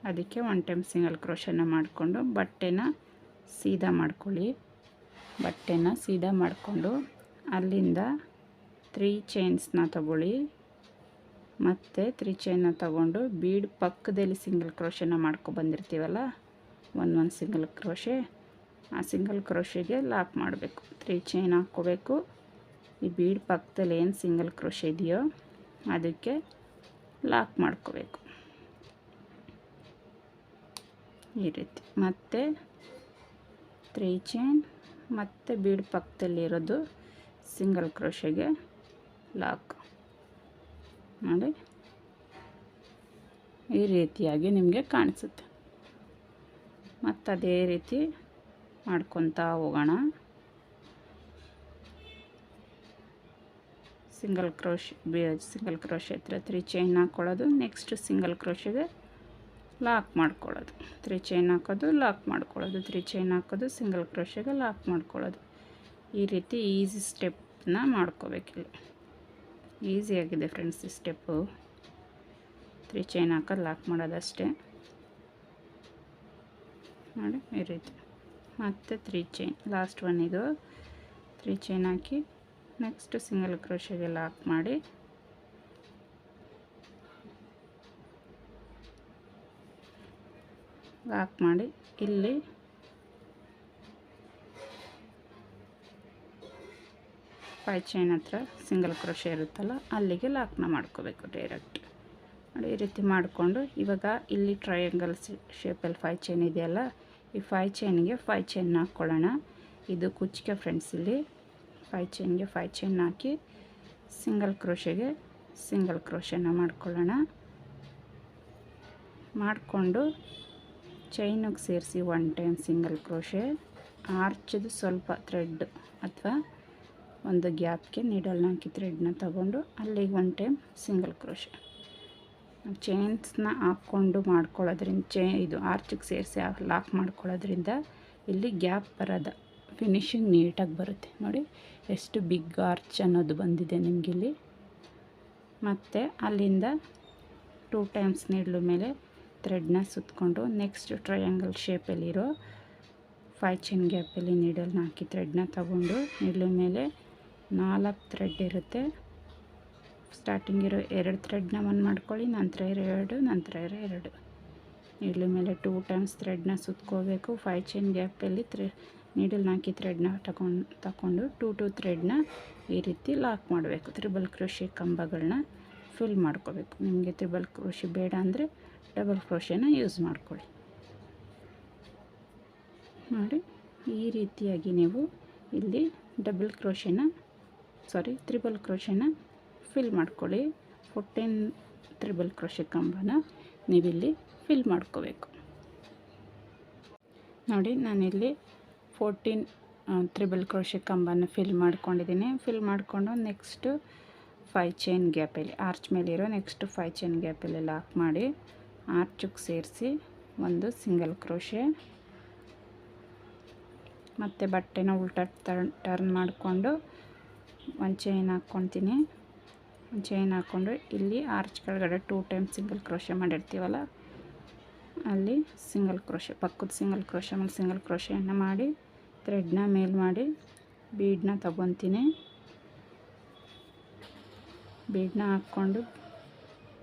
Speaker 1: ಅದಕ್ಕೆ ಒನ್ ಟೈಮ್ ಸಿಂಗಲ್ ಕ್ರೋಶನ ಮಾಡಿಕೊಂಡು ಬಟ್ಟೆನ ಸೀದಾ ಮಾಡ್ಕೊಳ್ಳಿ. ಬಟ್ಟೆನ ಸೀದಾ ಮಾಡಿಕೊಂಡು ಅಲ್ಲಿಂದ ತ್ರೀ ಚೈನ್ಸ್ನ ತಗೊಳ್ಳಿ. ಮತ್ತು ತ್ರೀ ಚೈನ ತಗೊಂಡು ಬೀಡ್ ಪಕ್ಕದಲ್ಲಿ ಸಿಂಗಲ್ ಕ್ರೋಶೆನ ಮಾಡ್ಕೊ ಬಂದಿರ್ತೀವಲ್ಲ, ಒಂದು ಒಂದು ಸಿಂಗಲ್ ಕ್ರೋಶೆ, ಆ ಸಿಂಗಲ್ ಕ್ರೋಶೆಗೆ ಲಾಕ್ ಮಾಡಬೇಕು. ತ್ರೀ ಚೈನ್ ಹಾಕ್ಕೋಬೇಕು. ಈ ಬೀಡ್ ಪಕ್ಕದಲ್ಲಿ ಏನು ಸಿಂಗಲ್ ಕ್ರೋಶೆ ಇದೆಯೋ ಅದಕ್ಕೆ ಲಾಕ್ ಮಾಡ್ಕೋಬೇಕು. ಈ ರೀತಿ. ಮತ್ತು ತ್ರೀ ಚೈನ್ ಮತ್ತು ಬೀಡ್ ಪಕ್ಕದಲ್ಲಿರೋದು ಸಿಂಗಲ್ ಕ್ರೋಶೆಗೆ ಲಾಕ್. ನೋಡಿ. ಈ ರೀತಿಯಾಗಿ ನಿಮಗೆ ಕಾಣಿಸುತ್ತೆ. ಮತ್ತು ಅದೇ ರೀತಿ ಮಾಡ್ಕೊತಾ ಹೋಗೋಣ. ಸಿಂಗಲ್ ಕ್ರೋಶ್, ಬಿ, ಸಿಂಗಲ್ ಕ್ರೋಶ್ ಹತ್ರ ತ್ರೀ ಚೈನ್ ಹಾಕ್ಕೊಳ್ಳೋದು ನೆಕ್ಸ್ಟ್ ಸಿಂಗಲ್ ಕ್ರೋಶಿಗೆ ಲಾಕ್ ಮಾಡ್ಕೊಳ್ಳೋದು. ತ್ರೀ ಚೈನ್ ಹಾಕೋದು, ಲಾಕ್ ಮಾಡ್ಕೊಳ್ಳೋದು. ತ್ರೀ ಚೈನ್ ಹಾಕೋದು, ಸಿಂಗಲ್ ಕ್ರೋಶಿಗೆ ಲಾಕ್ ಮಾಡ್ಕೊಳ್ಳೋದು. ಈ ರೀತಿ ಈಸಿ ಸ್ಟೆಪ್ನ ಮಾಡ್ಕೋಬೇಕಿಲ್ಲ. ಈಸಿಯಾಗಿದೆ ಫ್ರೆಂಡ್ಸ್ ಈ ಸ್ಟೆಪ್ಪು. ತ್ರೀ ಚೈನ್ ಹಾಕೋದು ಲಾಕ್ ಮಾಡೋದಷ್ಟೇ. ನೋಡಿ, ಈ ರೀತಿ. ಮತ್ತು ತ್ರೀ ಚೈನ್, ಲಾಸ್ಟ್ ಒನ್ ಇದು. ತ್ರೀ ಚೈನ್ ಹಾಕಿ ನೆಕ್ಸ್ಟ್ ಸಿಂಗಲ್ ಕ್ರೋಶಿಗೆ ಲಾಕ್ ಮಾಡಿ. ಲಾಕ್ ಮಾಡಿ, ಇಲ್ಲಿ ಫೈ ಚೈನ್ ಹತ್ರ ಸಿಂಗಲ್ ಕ್ರೋಶೆ ಇರುತ್ತಲ್ಲ, ಅಲ್ಲಿಗೆ ಲಾಕ್ನ ಮಾಡ್ಕೋಬೇಕು ಡೈರೆಕ್ಟ್ ನೋಡಿ ಈ ರೀತಿ ಮಾಡಿಕೊಂಡು, ಇವಾಗ ಇಲ್ಲಿ ಟ್ರಯಾಂಗಲ್ ಶೇಪಲ್ಲಿ ಫೈ ಚೈನ್ ಇದೆಯಲ್ಲ, ಈ ಫೈ ಚೈನ್ಗೆ ಫೈ ಚೈನ್ ಹಾಕ್ಕೊಳ್ಳೋಣ ಇದು ಕುಚ್ಚಿಗೆ ಫ್ರೆಂಡ್ಸ್ ಇಲ್ಲಿ ಫೈ ಚೈನ್ಗೆ ಫೈ ಚೈನ್ ಹಾಕಿ ಸಿಂಗಲ್ ಕ್ರೋಶೆಗೆ ಸಿಂಗಲ್ ಕ್ರೋಶೆನ ಮಾಡ್ಕೊಳ್ಳೋಣ. ಮಾಡಿಕೊಂಡು ಚೈನಿಗೆ ಸೇರಿಸಿ ಒನ್ ಟೈಮ್ ಸಿಂಗಲ್ ಕ್ರೋಶೆ ಆರ್ಚದು ಸ್ವಲ್ಪ ಥ್ರೆಡ್ ಅಥವಾ ಒಂದು ಗ್ಯಾಪ್ಗೆ ನೀಡಲ್ನ ಹಾಕಿ ಥ್ರೆಡ್ನ ತಗೊಂಡು ಅಲ್ಲಿಗೆ ಒನ್ ಟೈಮ್ ಸಿಂಗಲ್ ಕ್ರೋಶೆ ಚೈನ್ಸ್ನ ಹಾಕ್ಕೊಂಡು ಮಾಡ್ಕೊಳ್ಳೋದ್ರಿಂದ ಚೇ, ಇದು ಆರ್ಚಿಗೆ ಸೇರಿಸಿ ಲಾಕ್ ಮಾಡ್ಕೊಳ್ಳೋದ್ರಿಂದ ಇಲ್ಲಿ ಗ್ಯಾಪ್ ಬರೋದ ಫಿನಿಶಿಂಗ್ ನೀಟಾಗಿ ಬರುತ್ತೆ. ನೋಡಿ, ಎಷ್ಟು ಬಿಗ್ ಆರ್ಚ್ ಅನ್ನೋದು ಬಂದಿದೆ ನಿಮಗಿಲ್ಲಿ ಮತ್ತು ಅಲ್ಲಿಂದ ಟೂ ಟೈಮ್ಸ್ ನೀಡ್ಲು ಮೇಲೆ ಥ್ರೆಡ್ನ ಸುತ್ತಕೊಂಡು ನೆಕ್ಸ್ಟ್ ಟ್ರಯಾಂಗಲ್ ಶೇಪಲ್ಲಿರೋ ಫೈ ಚೈನ್ ಗ್ಯಾಪಲ್ಲಿ ನೀಡಲ್ನ ಹಾಕಿ ಥ್ರೆಡ್ನ ತಗೊಂಡು ನೀಡ್ಲು ಮೇಲೆ ನಾಲ್ಕು ಥ್ರೆಡ್ ಇರುತ್ತೆ. ಸ್ಟಾರ್ಟಿಂಗ್ ಇರೋ ಎರಡು ಥ್ರೆಡ್ನ ಒಂದು ಮಾಡ್ಕೊಳ್ಳಿ, ನಂತರ ಇರೋ ಎರಡು, ನಂತರ ಇರೋ ಎರಡು. ನೀಡ್ಲು ಮೇಲೆ ಟೂ ಟೈಮ್ಸ್ ಥ್ರೆಡ್ನ ಸುತ್ಕೋಬೇಕು. ಫೈವ್ ಚೈನ್ ಗ್ಯಾಪಲ್ಲಿ ಥ್ರೆ ನೀಡಲ್ ಹಾಕಿ ಥ್ರೆಡ್ನ ತಗೊಂಡು ತಗೊಂಡು ಟೂ ಟು ಥ್ರೆಡ್ನ ಈ ರೀತಿ ಲಾಕ್ ಮಾಡಬೇಕು. ತ್ರಿಬಲ್ ಕೃಷಿ ಕಂಬಗಳನ್ನ ಫಿಲ್ ಮಾಡ್ಕೋಬೇಕು. ನಿಮಗೆ ತ್ರಿಬಲ್ ಕೃಷಿ ಬೇಡ ಅಂದರೆ ಡಬಲ್ ಕ್ರೋಶೆನ ಯೂಸ್ ಮಾಡ್ಕೊಳ್ಳಿ. ನೋಡಿ, ಈ ರೀತಿಯಾಗಿ ನೀವು ಇಲ್ಲಿ ಡಬಲ್ ಕ್ರೋಶಿನ ಸಾರಿ ತ್ರಿಬಲ್ ಕ್ರೋಶೆನ ಫಿಲ್ ಮಾಡ್ಕೊಳ್ಳಿ. ಫೋರ್ಟೀನ್ ತ್ರಿಬಲ್ ಕ್ರೋಶೆ ಕಂಬನ ನೀವಿಲ್ಲಿ ಫಿಲ್ ಮಾಡ್ಕೋಬೇಕು. ನೋಡಿ, ನಾನಿಲ್ಲಿ ಫೋರ್ಟೀನ್ ತ್ರಿಬಲ್ ಕ್ರೋಶೆ ಕಂಬನ ಫಿಲ್ ಮಾಡ್ಕೊಂಡಿದ್ದೀನಿ. ಫಿಲ್ ಮಾಡಿಕೊಂಡು ನೆಕ್ಸ್ಟು ಫೈ ಚೈನ್ ಗ್ಯಾಪಲ್ಲಿ ಆರ್ಚ್ ಮೇಲಿರೋ ನೆಕ್ಸ್ಟ್ ಫೈ ಚೈನ್ ಗ್ಯಾಪಲ್ಲಿ ಲಾಕ್ ಮಾಡಿ ಆರ್ಚಿಗೆ ಸೇರಿಸಿ ಒಂದು ಸಿಂಗಲ್ ಕ್ರೋಶೆ ಮತ್ತು ಬಟ್ಟೆನ ಉಲ್ಟಾ ಟರ್ನ್ ಟರ್ನ್ ಮಾಡಿಕೊಂಡು ಒಂದು ಚೈನ್ ಹಾಕ್ಕೊತೀನಿ ಒಂದು ಚೈನ್ ಹಾಕ್ಕೊಂಡು ಇಲ್ಲಿ ಆರ್ಚ್ ಕೆಳಗಡೆ ಟೂ ಟೈಮ್ ಸಿಂಗಲ್ ಕ್ರೋಶೆ ಮಾಡಿರ್ತೀವಲ್ಲ, ಅಲ್ಲಿ ಸಿಂಗಲ್ ಕ್ರೋಶೆ ಪಕ್ಕದ ಸಿಂಗಲ್ ಕ್ರೋಶೆ ಮೇಲೆ ಸಿಂಗಲ್ ಕ್ರೋಶೆಯನ್ನು ಮಾಡಿ ಥ್ರೆಡ್ನ ಮೇಲ್ ಮಾಡಿ ಬೀಡನ್ನ ತಗೊತೀನಿ. ಬೀಡನ್ನ ಹಾಕ್ಕೊಂಡು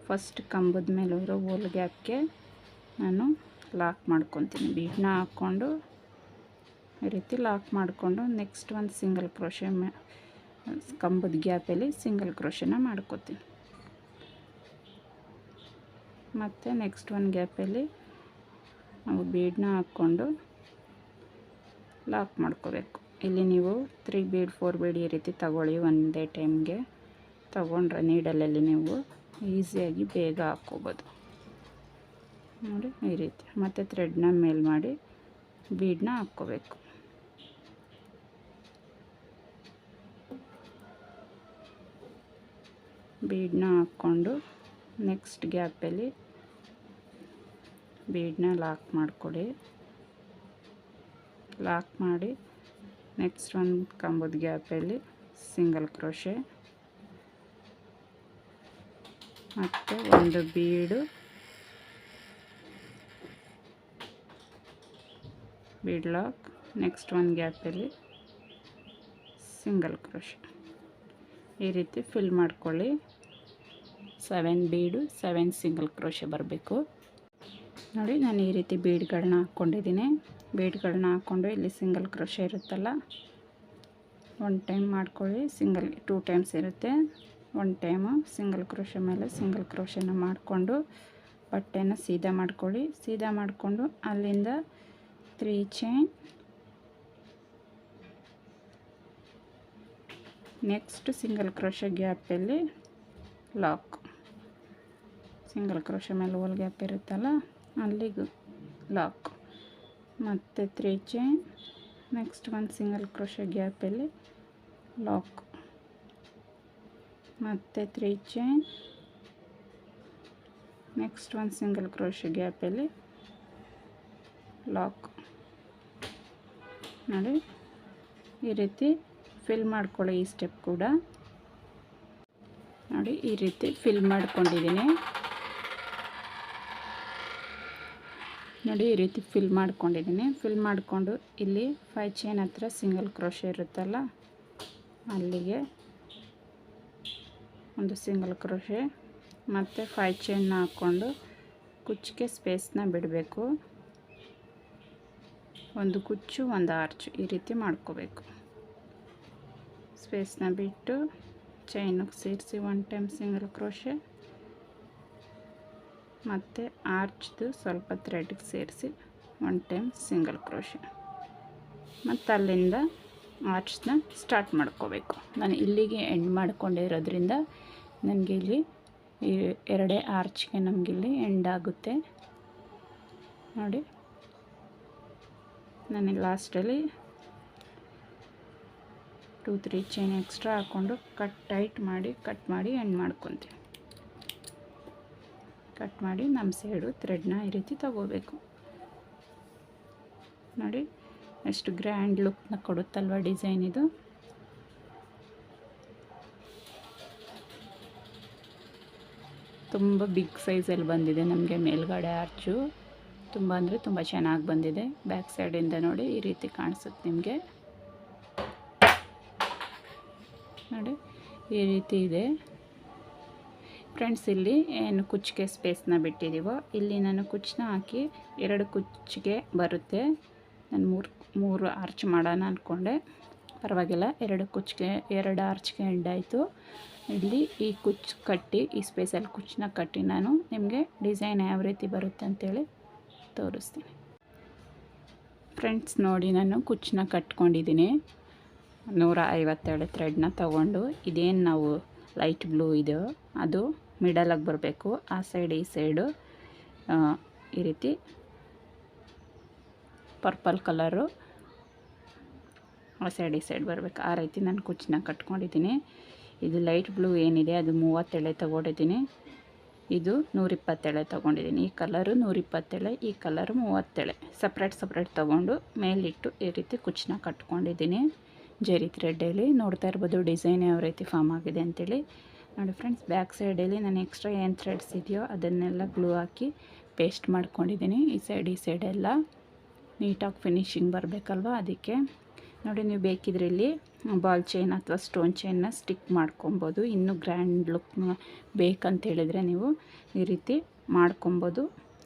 Speaker 1: ಫಸ್ಟ್ ಕಂಬದ ಮೇಲೆ ಇರೋ ಹೋಲ್ ಗ್ಯಾಪ್ಗೆ ನಾನು ಲಾಕ್ ಮಾಡ್ಕೊತೀನಿ. ಬೀಡನ್ನ ಹಾಕ್ಕೊಂಡು ಈ ರೀತಿ ಲಾಕ್ ಮಾಡಿಕೊಂಡು ನೆಕ್ಸ್ಟ್ ಒಂದು ಸಿಂಗಲ್ ಕ್ರೋಶೆ ಮೇ ಕಂಬದ ಗ್ಯಾಪಲ್ಲಿ ಸಿಂಗಲ್ ಕ್ರೋಷನ ಮಾಡ್ಕೋತೀನಿ. ಮತ್ತು ನೆಕ್ಸ್ಟ್ ಒಂದು ಗ್ಯಾಪಲ್ಲಿ ನಾವು ಬೀಡನ್ನ ಹಾಕ್ಕೊಂಡು ಲಾಕ್ ಮಾಡ್ಕೋಬೇಕು. ಇಲ್ಲಿ ನೀವು ತ್ರೀ ಬೀಡ್ ಫೋರ್ ಬೀಡ್ ಈ ರೀತಿ ತಗೊಳ್ಳಿ ಒಂದೇ ಟೈಮ್ಗೆ. ತಗೊಂಡ್ರೆ ನೀಡಲಲ್ಲಿ ನೀವು ಈಸಿಯಾಗಿ ಬೇಗ ಹಾಕ್ಕೋಬೋದು. ನೋಡಿ ಈ ರೀತಿ. ಮತ್ತು ಥ್ರೆಡ್ನ ಮೇಲ್ ಮಾಡಿ ಬೀಡನ್ನ ಹಾಕ್ಕೋಬೇಕು. ಬೀಡನ್ನ ಹಾಕ್ಕೊಂಡು ನೆಕ್ಸ್ಟ್ ಗ್ಯಾಪಲ್ಲಿ ಬೀಡನ್ನ ಲಾಕ್ ಮಾಡಿಕೊಡಿ. ಲಾಕ್ ಮಾಡಿ ನೆಕ್ಸ್ಟ್ ಒಂದು ಕಂಬದ ಗ್ಯಾಪಲ್ಲಿ ಸಿಂಗಲ್ ಕ್ರೋಶೆ. ಮತ್ತು ಒಂದು ಬೀಡು. Bead lock. ನೆಕ್ಸ್ಟ್ ಒಂದು ಗ್ಯಾಪಲ್ಲಿ ಸಿಂಗಲ್ ಕ್ರೋಶೆ. ಈ ರೀತಿ ಫಿಲ್ ಮಾಡ್ಕೊಳ್ಳಿ. Seven bead, seven single crochet ಬರಬೇಕು. ನೋಡಿ, ನಾನು ಈ ರೀತಿ ಬೀಡ್ಗಳನ್ನ ಹಾಕ್ಕೊಂಡಿದ್ದೀನಿ ಬೀಡ್ಗಳನ್ನ ಹಾಕ್ಕೊಂಡು ಇಲ್ಲಿ ಸಿಂಗಲ್ ಕ್ರೋಶೆ ಇರುತ್ತಲ್ಲ, ಒನ್ ಟೈಮ್ ಮಾಡ್ಕೊಳ್ಳಿ. ಸಿಂಗಲ್, ಟೂ ಟೈಮ್ಸ್ ಇರುತ್ತೆ. ಒನ್ ಟೈಮು ಸಿಂಗಲ್ ಕ್ರೋಶೆ ಮೇಲೆ ಸಿಂಗಲ್ ಕ್ರೋಶೆನ ಮಾಡಿಕೊಂಡು ಬಟ್ಟೆನ ಸೀದಾ ಮಾಡ್ಕೊಳ್ಳಿ. ಸೀದಾ ಮಾಡಿಕೊಂಡು ಅಲ್ಲಿಂದ three chain. Next single crochet ಗ್ಯಾಪಲ್ಲಿ ಲಾಕ್. ಸಿಂಗಲ್ ಕ್ರೋಶ ಮೇಲೆ ಹೋಲ್ ಗ್ಯಾಪ್ ಇರುತ್ತಲ್ಲ, ಅಲ್ಲಿಗೆ ಲಾಕ್. ಮತ್ತು ತ್ರೀ ಚೈನ್, ನೆಕ್ಸ್ಟ್ ಒಂದು ಸಿಂಗಲ್ ಕ್ರೋಶ ಗ್ಯಾಪಲ್ಲಿ ಲಾಕ್. ಮತ್ತು ತ್ರೀ ಚೈನ್, ನೆಕ್ಸ್ಟ್ ಒಂದು ಸಿಂಗಲ್ ಕ್ರೋಶ ಗ್ಯಾಪಲ್ಲಿ ಲಾಕ್. ನೋಡಿ, ಈ ರೀತಿ ಫಿಲ್ ಮಾಡ್ಕೊಳ್ಳಿ ಈ ಸ್ಟೆಪ್ ಕೂಡ. ನೋಡಿ, ಈ ರೀತಿ ಫಿಲ್ ಮಾಡ್ಕೊಂಡಿದ್ದೀನಿ. ನೋಡಿ ಈ ರೀತಿ ಫಿಲ್ ಮಾಡ್ಕೊಂಡಿದ್ದೀನಿ. ಫಿಲ್ ಮಾಡಿಕೊಂಡು ಇಲ್ಲಿ ಫೈ ಚೈನ್ ಹತ್ರ ಸಿಂಗಲ್ ಕ್ರೋಶೆ ಇರುತ್ತಲ್ಲ, ಅಲ್ಲಿಗೆ ಒಂದು ಸಿಂಗಲ್ ಕ್ರೋಶೆ ಮತ್ತು ಫೈ ಚೈನ್ನ ಹಾಕ್ಕೊಂಡು ಕುಚ್ಚಿಗೆ ಸ್ಪೇಸ್ನ ಬಿಡಬೇಕು. ಒಂದು ಕುಚ್ಚು, ಒಂದು ಆರ್ಚು ಈ ರೀತಿ ಮಾಡ್ಕೋಬೇಕು. ಸ್ಪೇಸ್ನ ಬಿಟ್ಟು ಚೈನಿಗೆ ಸೇರಿಸಿ ಒನ್ ಟೈಮ್ ಸಿಂಗಲ್ ಕ್ರೋಶೆ ಮತ್ತು ಆರ್ಚ್ದು ಸ್ವಲ್ಪ ಥ್ರೆಡ್ಗೆ ಸೇರಿಸಿ ಒನ್ ಟೈಮ್ ಸಿಂಗಲ್ ಕ್ರೋಶೆ. ಮತ್ತು ಅಲ್ಲಿಂದ ಆರ್ಚ್ನ ಸ್ಟಾರ್ಟ್ ಮಾಡ್ಕೋಬೇಕು. ನಾನು ಇಲ್ಲಿಗೆ ಎಂಡ್ ಮಾಡ್ಕೊಂಡಿರೋದ್ರಿಂದ ನನಗೆ ಇಲ್ಲಿ ಎರಡೇ ಆರ್ಚ್ಗೆ ನಮಗಿಲ್ಲಿ ಎಂಡ್ ಆಗುತ್ತೆ. ನೋಡಿ. ನನಗೆ ಲಾಸ್ಟಲ್ಲಿ ಟೂ, ತ್ರೀ ಚೈನ್ ಎಕ್ಸ್ಟ್ರಾ ಹಾಕ್ಕೊಂಡು ಕಟ್ ಟೈಟ್ ಮಾಡಿ, ಕಟ್ ಮಾಡಿ ಎಂಡ್ ಮಾಡ್ಕೊತೀನಿ. ಕಟ್ ಮಾಡಿ ನಮ್ಮ ಸೈಡು ಥ್ರೆಡ್ನ ಈ ರೀತಿ ತಗೋಬೇಕು. ನೋಡಿ, ಎಷ್ಟು ಗ್ರ್ಯಾಂಡ್ ಲುಕ್ನ ಕೊಡುತ್ತಲ್ವ ಡಿಸೈನ್ ಇದು. ತುಂಬ ಬಿಗ್ ಸೈಜಲ್ಲಿ ಬಂದಿದೆ ನಮಗೆ ಮೇಲ್ಗಡೆ ಆರ್ಚು. ತುಂಬ ಅಂದರೆ ತುಂಬ ಚೆನ್ನಾಗಿ ಬಂದಿದೆ. ಬ್ಯಾಕ್ ಸೈಡಿಂದ ನೋಡಿ ಈ ರೀತಿ ಕಾಣಿಸುತ್ತೆ ನಿಮಗೆ. ನೋಡಿ, ಈ ರೀತಿ ಇದೆ. ಫ್ರೆಂಡ್ಸ್ ಇಲ್ಲಿ ಏನು ಕುಚ್ಚಿಗೆ ಸ್ಪೇಸ್ನ ಬಿಟ್ಟಿದ್ದೀವೋ ಇಲ್ಲಿ ನಾನು ಕುಚ್ಚನ್ನ ಹಾಕಿ ಎರಡು ಕುಚ್ಚಿಗೆ ಬರುತ್ತೆ. ನಾನು ಮೂರು ಮೂರು ಆರ್ಚ್ ಮಾಡೋಣ ಅಂದ್ಕೊಂಡೆ ಪರವಾಗಿಲ್ಲ, ಎರಡು ಕುಚ್ಚಿಗೆ, ಎರಡು ಆರ್ಚ್ಗೆ ಎಂಡಾಯಿತು ಇಲ್ಲಿ ಈ ಕುಚ್ಚು ಕಟ್ಟಿ, ಈ ಸ್ಪೇಸಲ್ಲಿ ಕುಚ್ಚನ್ನ ಕಟ್ಟಿ ನಾನು ನಿಮಗೆ ಡಿಸೈನ್ ಯಾವ ರೀತಿ ಬರುತ್ತೆ ಅಂತೇಳಿ ತೋರಿಸ್ತೀನಿ. ಫ್ರೆಂಡ್ಸ್ ನೋಡಿ ನಾನು ಕುಚ್ಚನ್ನ ಕಟ್ಕೊಂಡಿದ್ದೀನಿ. ನೂರ ಐವತ್ತೆರಡು ಥ್ರೆಡ್ನ ತಗೊಂಡು, ಇದೇನು ನಾವು ಲೈಟ್ ಬ್ಲೂ ಇದೆಯೋ ಅದು ಮಿಡಲಾಗಿ ಬರಬೇಕು. ಆ ಸೈಡ್ ಈ ಸೈಡು ಈ ರೀತಿ. ಪರ್ಪಲ್ ಕಲರು ಆ ಸೈಡ್ ಈ ಸೈಡ್ ಬರಬೇಕು. ಆ ರೀತಿ ನಾನು ಕುಚ್ಚನ್ನ ಕಟ್ಕೊಂಡಿದ್ದೀನಿ. ಇದು ಲೈಟ್ ಬ್ಲೂ ಏನಿದೆ, ಅದು ಮೂವತ್ತೆಳೆ ತೊಗೊಂಡಿದ್ದೀನಿ. ಇದು ನೂರಿಪ್ಪತ್ತೆಳೆ ತೊಗೊಂಡಿದ್ದೀನಿ. ಈ ಕಲರು ನೂರಿಪ್ಪತ್ತೆಳೆ, ಈ ಕಲರು ಮೂವತ್ತೆಳೆ. ಸಪ್ರೇಟ್ ಸಪ್ರೇಟ್ ತೊಗೊಂಡು ಮೇಲಿಟ್ಟು ಈ ರೀತಿ ಕುಚ್ಚನ್ನ ಕಟ್ಕೊಂಡಿದ್ದೀನಿ. ಜರಿ ಥ್ರೆಡ್ಡಲ್ಲಿ ನೋಡ್ತಾ ಇರ್ಬೋದು, ಡಿಸೈನ್ ಯಾವ ರೀತಿ ಫಾರ್ಮ್ ಆಗಿದೆ ಅಂತೇಳಿ. ನೋಡಿ ಫ್ರೆಂಡ್ಸ್, ಬ್ಯಾಕ್ ಸೈಡಲ್ಲಿ ನಾನು ಎಕ್ಸ್ಟ್ರಾ ಏನು ಥ್ರೆಡ್ಸ್ ಇದೆಯೋ ಅದನ್ನೆಲ್ಲ ಗ್ಲೂ ಹಾಕಿ ಪೇಸ್ಟ್ ಮಾಡ್ಕೊಂಡಿದ್ದೀನಿ. ಈ ಸೈಡ್ ಈ ಸೈಡೆಲ್ಲ ನೀಟಾಗಿ ಫಿನಿಶಿಂಗ್ ಬರಬೇಕಲ್ವ ಅದಕ್ಕೆ. ನೋಡಿ ನೀವು ಬೇಕಿದ್ರೆ ಇಲ್ಲಿ ಬಾಲ್ ಚೈನ್ ಅಥವಾ ಸ್ಟೋನ್ ಚೈನ್ನ ಸ್ಟಿಕ್ ಮಾಡ್ಕೊಬೋದು. ಇನ್ನೂ ಗ್ರ್ಯಾಂಡ್ ಲುಕ್ ಬೇಕಂತ ಹೇಳಿದರೆ ನೀವು ಈ ರೀತಿ ಮಾಡ್ಕೊಬೋದು.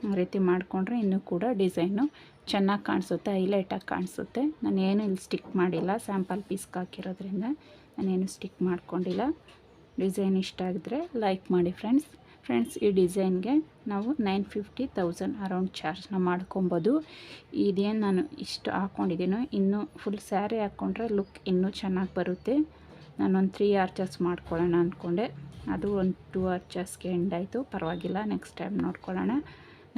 Speaker 1: ಈ ರೀತಿ ಮಾಡಿಕೊಂಡ್ರೆ ಇನ್ನೂ ಕೂಡ ಡಿಸೈನು ಚೆನ್ನಾಗಿ ಕಾಣಿಸುತ್ತೆ ಹೈಲೈಟಾಗಿ ಕಾಣಿಸುತ್ತೆ. ನಾನು ಏನು ಇಲ್ಲಿ ಸ್ಟಿಕ್ ಮಾಡಿಲ್ಲ ಸ್ಯಾಂಪಲ್ ಪೀಸ್ಗೆ ಹಾಕಿರೋದ್ರಿಂದ ನಾನೇನು ಸ್ಟಿಕ್ ಮಾಡ್ಕೊಂಡಿಲ್ಲ. ಡಿಸೈನ್ ಇಷ್ಟ ಆಗಿದ್ರೆ ಲೈಕ್ ಮಾಡಿ ಫ್ರೆಂಡ್ಸ್ ಫ್ರೆಂಡ್ಸ್ ಈ ಡಿಸೈನ್ಗೆ ನಾವು ನೈನ್ ಫಿಫ್ಟಿ ತೌಸಂಡ್ ಅರೌಂಡ್ ಚಾರ್ಜ್ನ ಮಾಡ್ಕೊಬೋದು. ಇದೇನು ನಾನು ಇಷ್ಟು ಹಾಕ್ಕೊಂಡಿದ್ದೀನೋ ಇನ್ನೂ ಫುಲ್ ಸ್ಯಾರಿ ಹಾಕ್ಕೊಂಡ್ರೆ ಲುಕ್ ಇನ್ನೂ ಚೆನ್ನಾಗಿ ಬರುತ್ತೆ. ನಾನೊಂದು ತ್ರೀ ಆರ್ಚಸ್ ಮಾಡ್ಕೊಳ್ಳೋಣ ಅಂದ್ಕೊಂಡೆ ಅದು ಒಂದು ಟೂ ಎಂಡ್ ಆಯಿತು. ಪರವಾಗಿಲ್ಲ ನೆಕ್ಸ್ಟ್ ಟೈಮ್ ನೋಡ್ಕೊಳ್ಳೋಣ.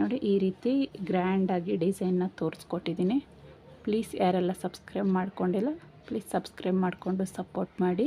Speaker 1: ನೋಡಿ, ಈ ರೀತಿ ಗ್ರ್ಯಾಂಡಾಗಿ ಡಿಸೈನ್ನ ತೋರಿಸ್ಕೊಟ್ಟಿದ್ದೀನಿ ಪ್ಲೀಸ್ ಯಾರೆಲ್ಲ ಸಬ್ಸ್ಕ್ರೈಬ್ ಮಾಡ್ಕೊಂಡಿಲ್ಲ ಪ್ಲೀಸ್ ಸಬ್ಸ್ಕ್ರೈಬ್ ಮಾಡಿಕೊಂಡು ಸಪೋರ್ಟ್ ಮಾಡಿ.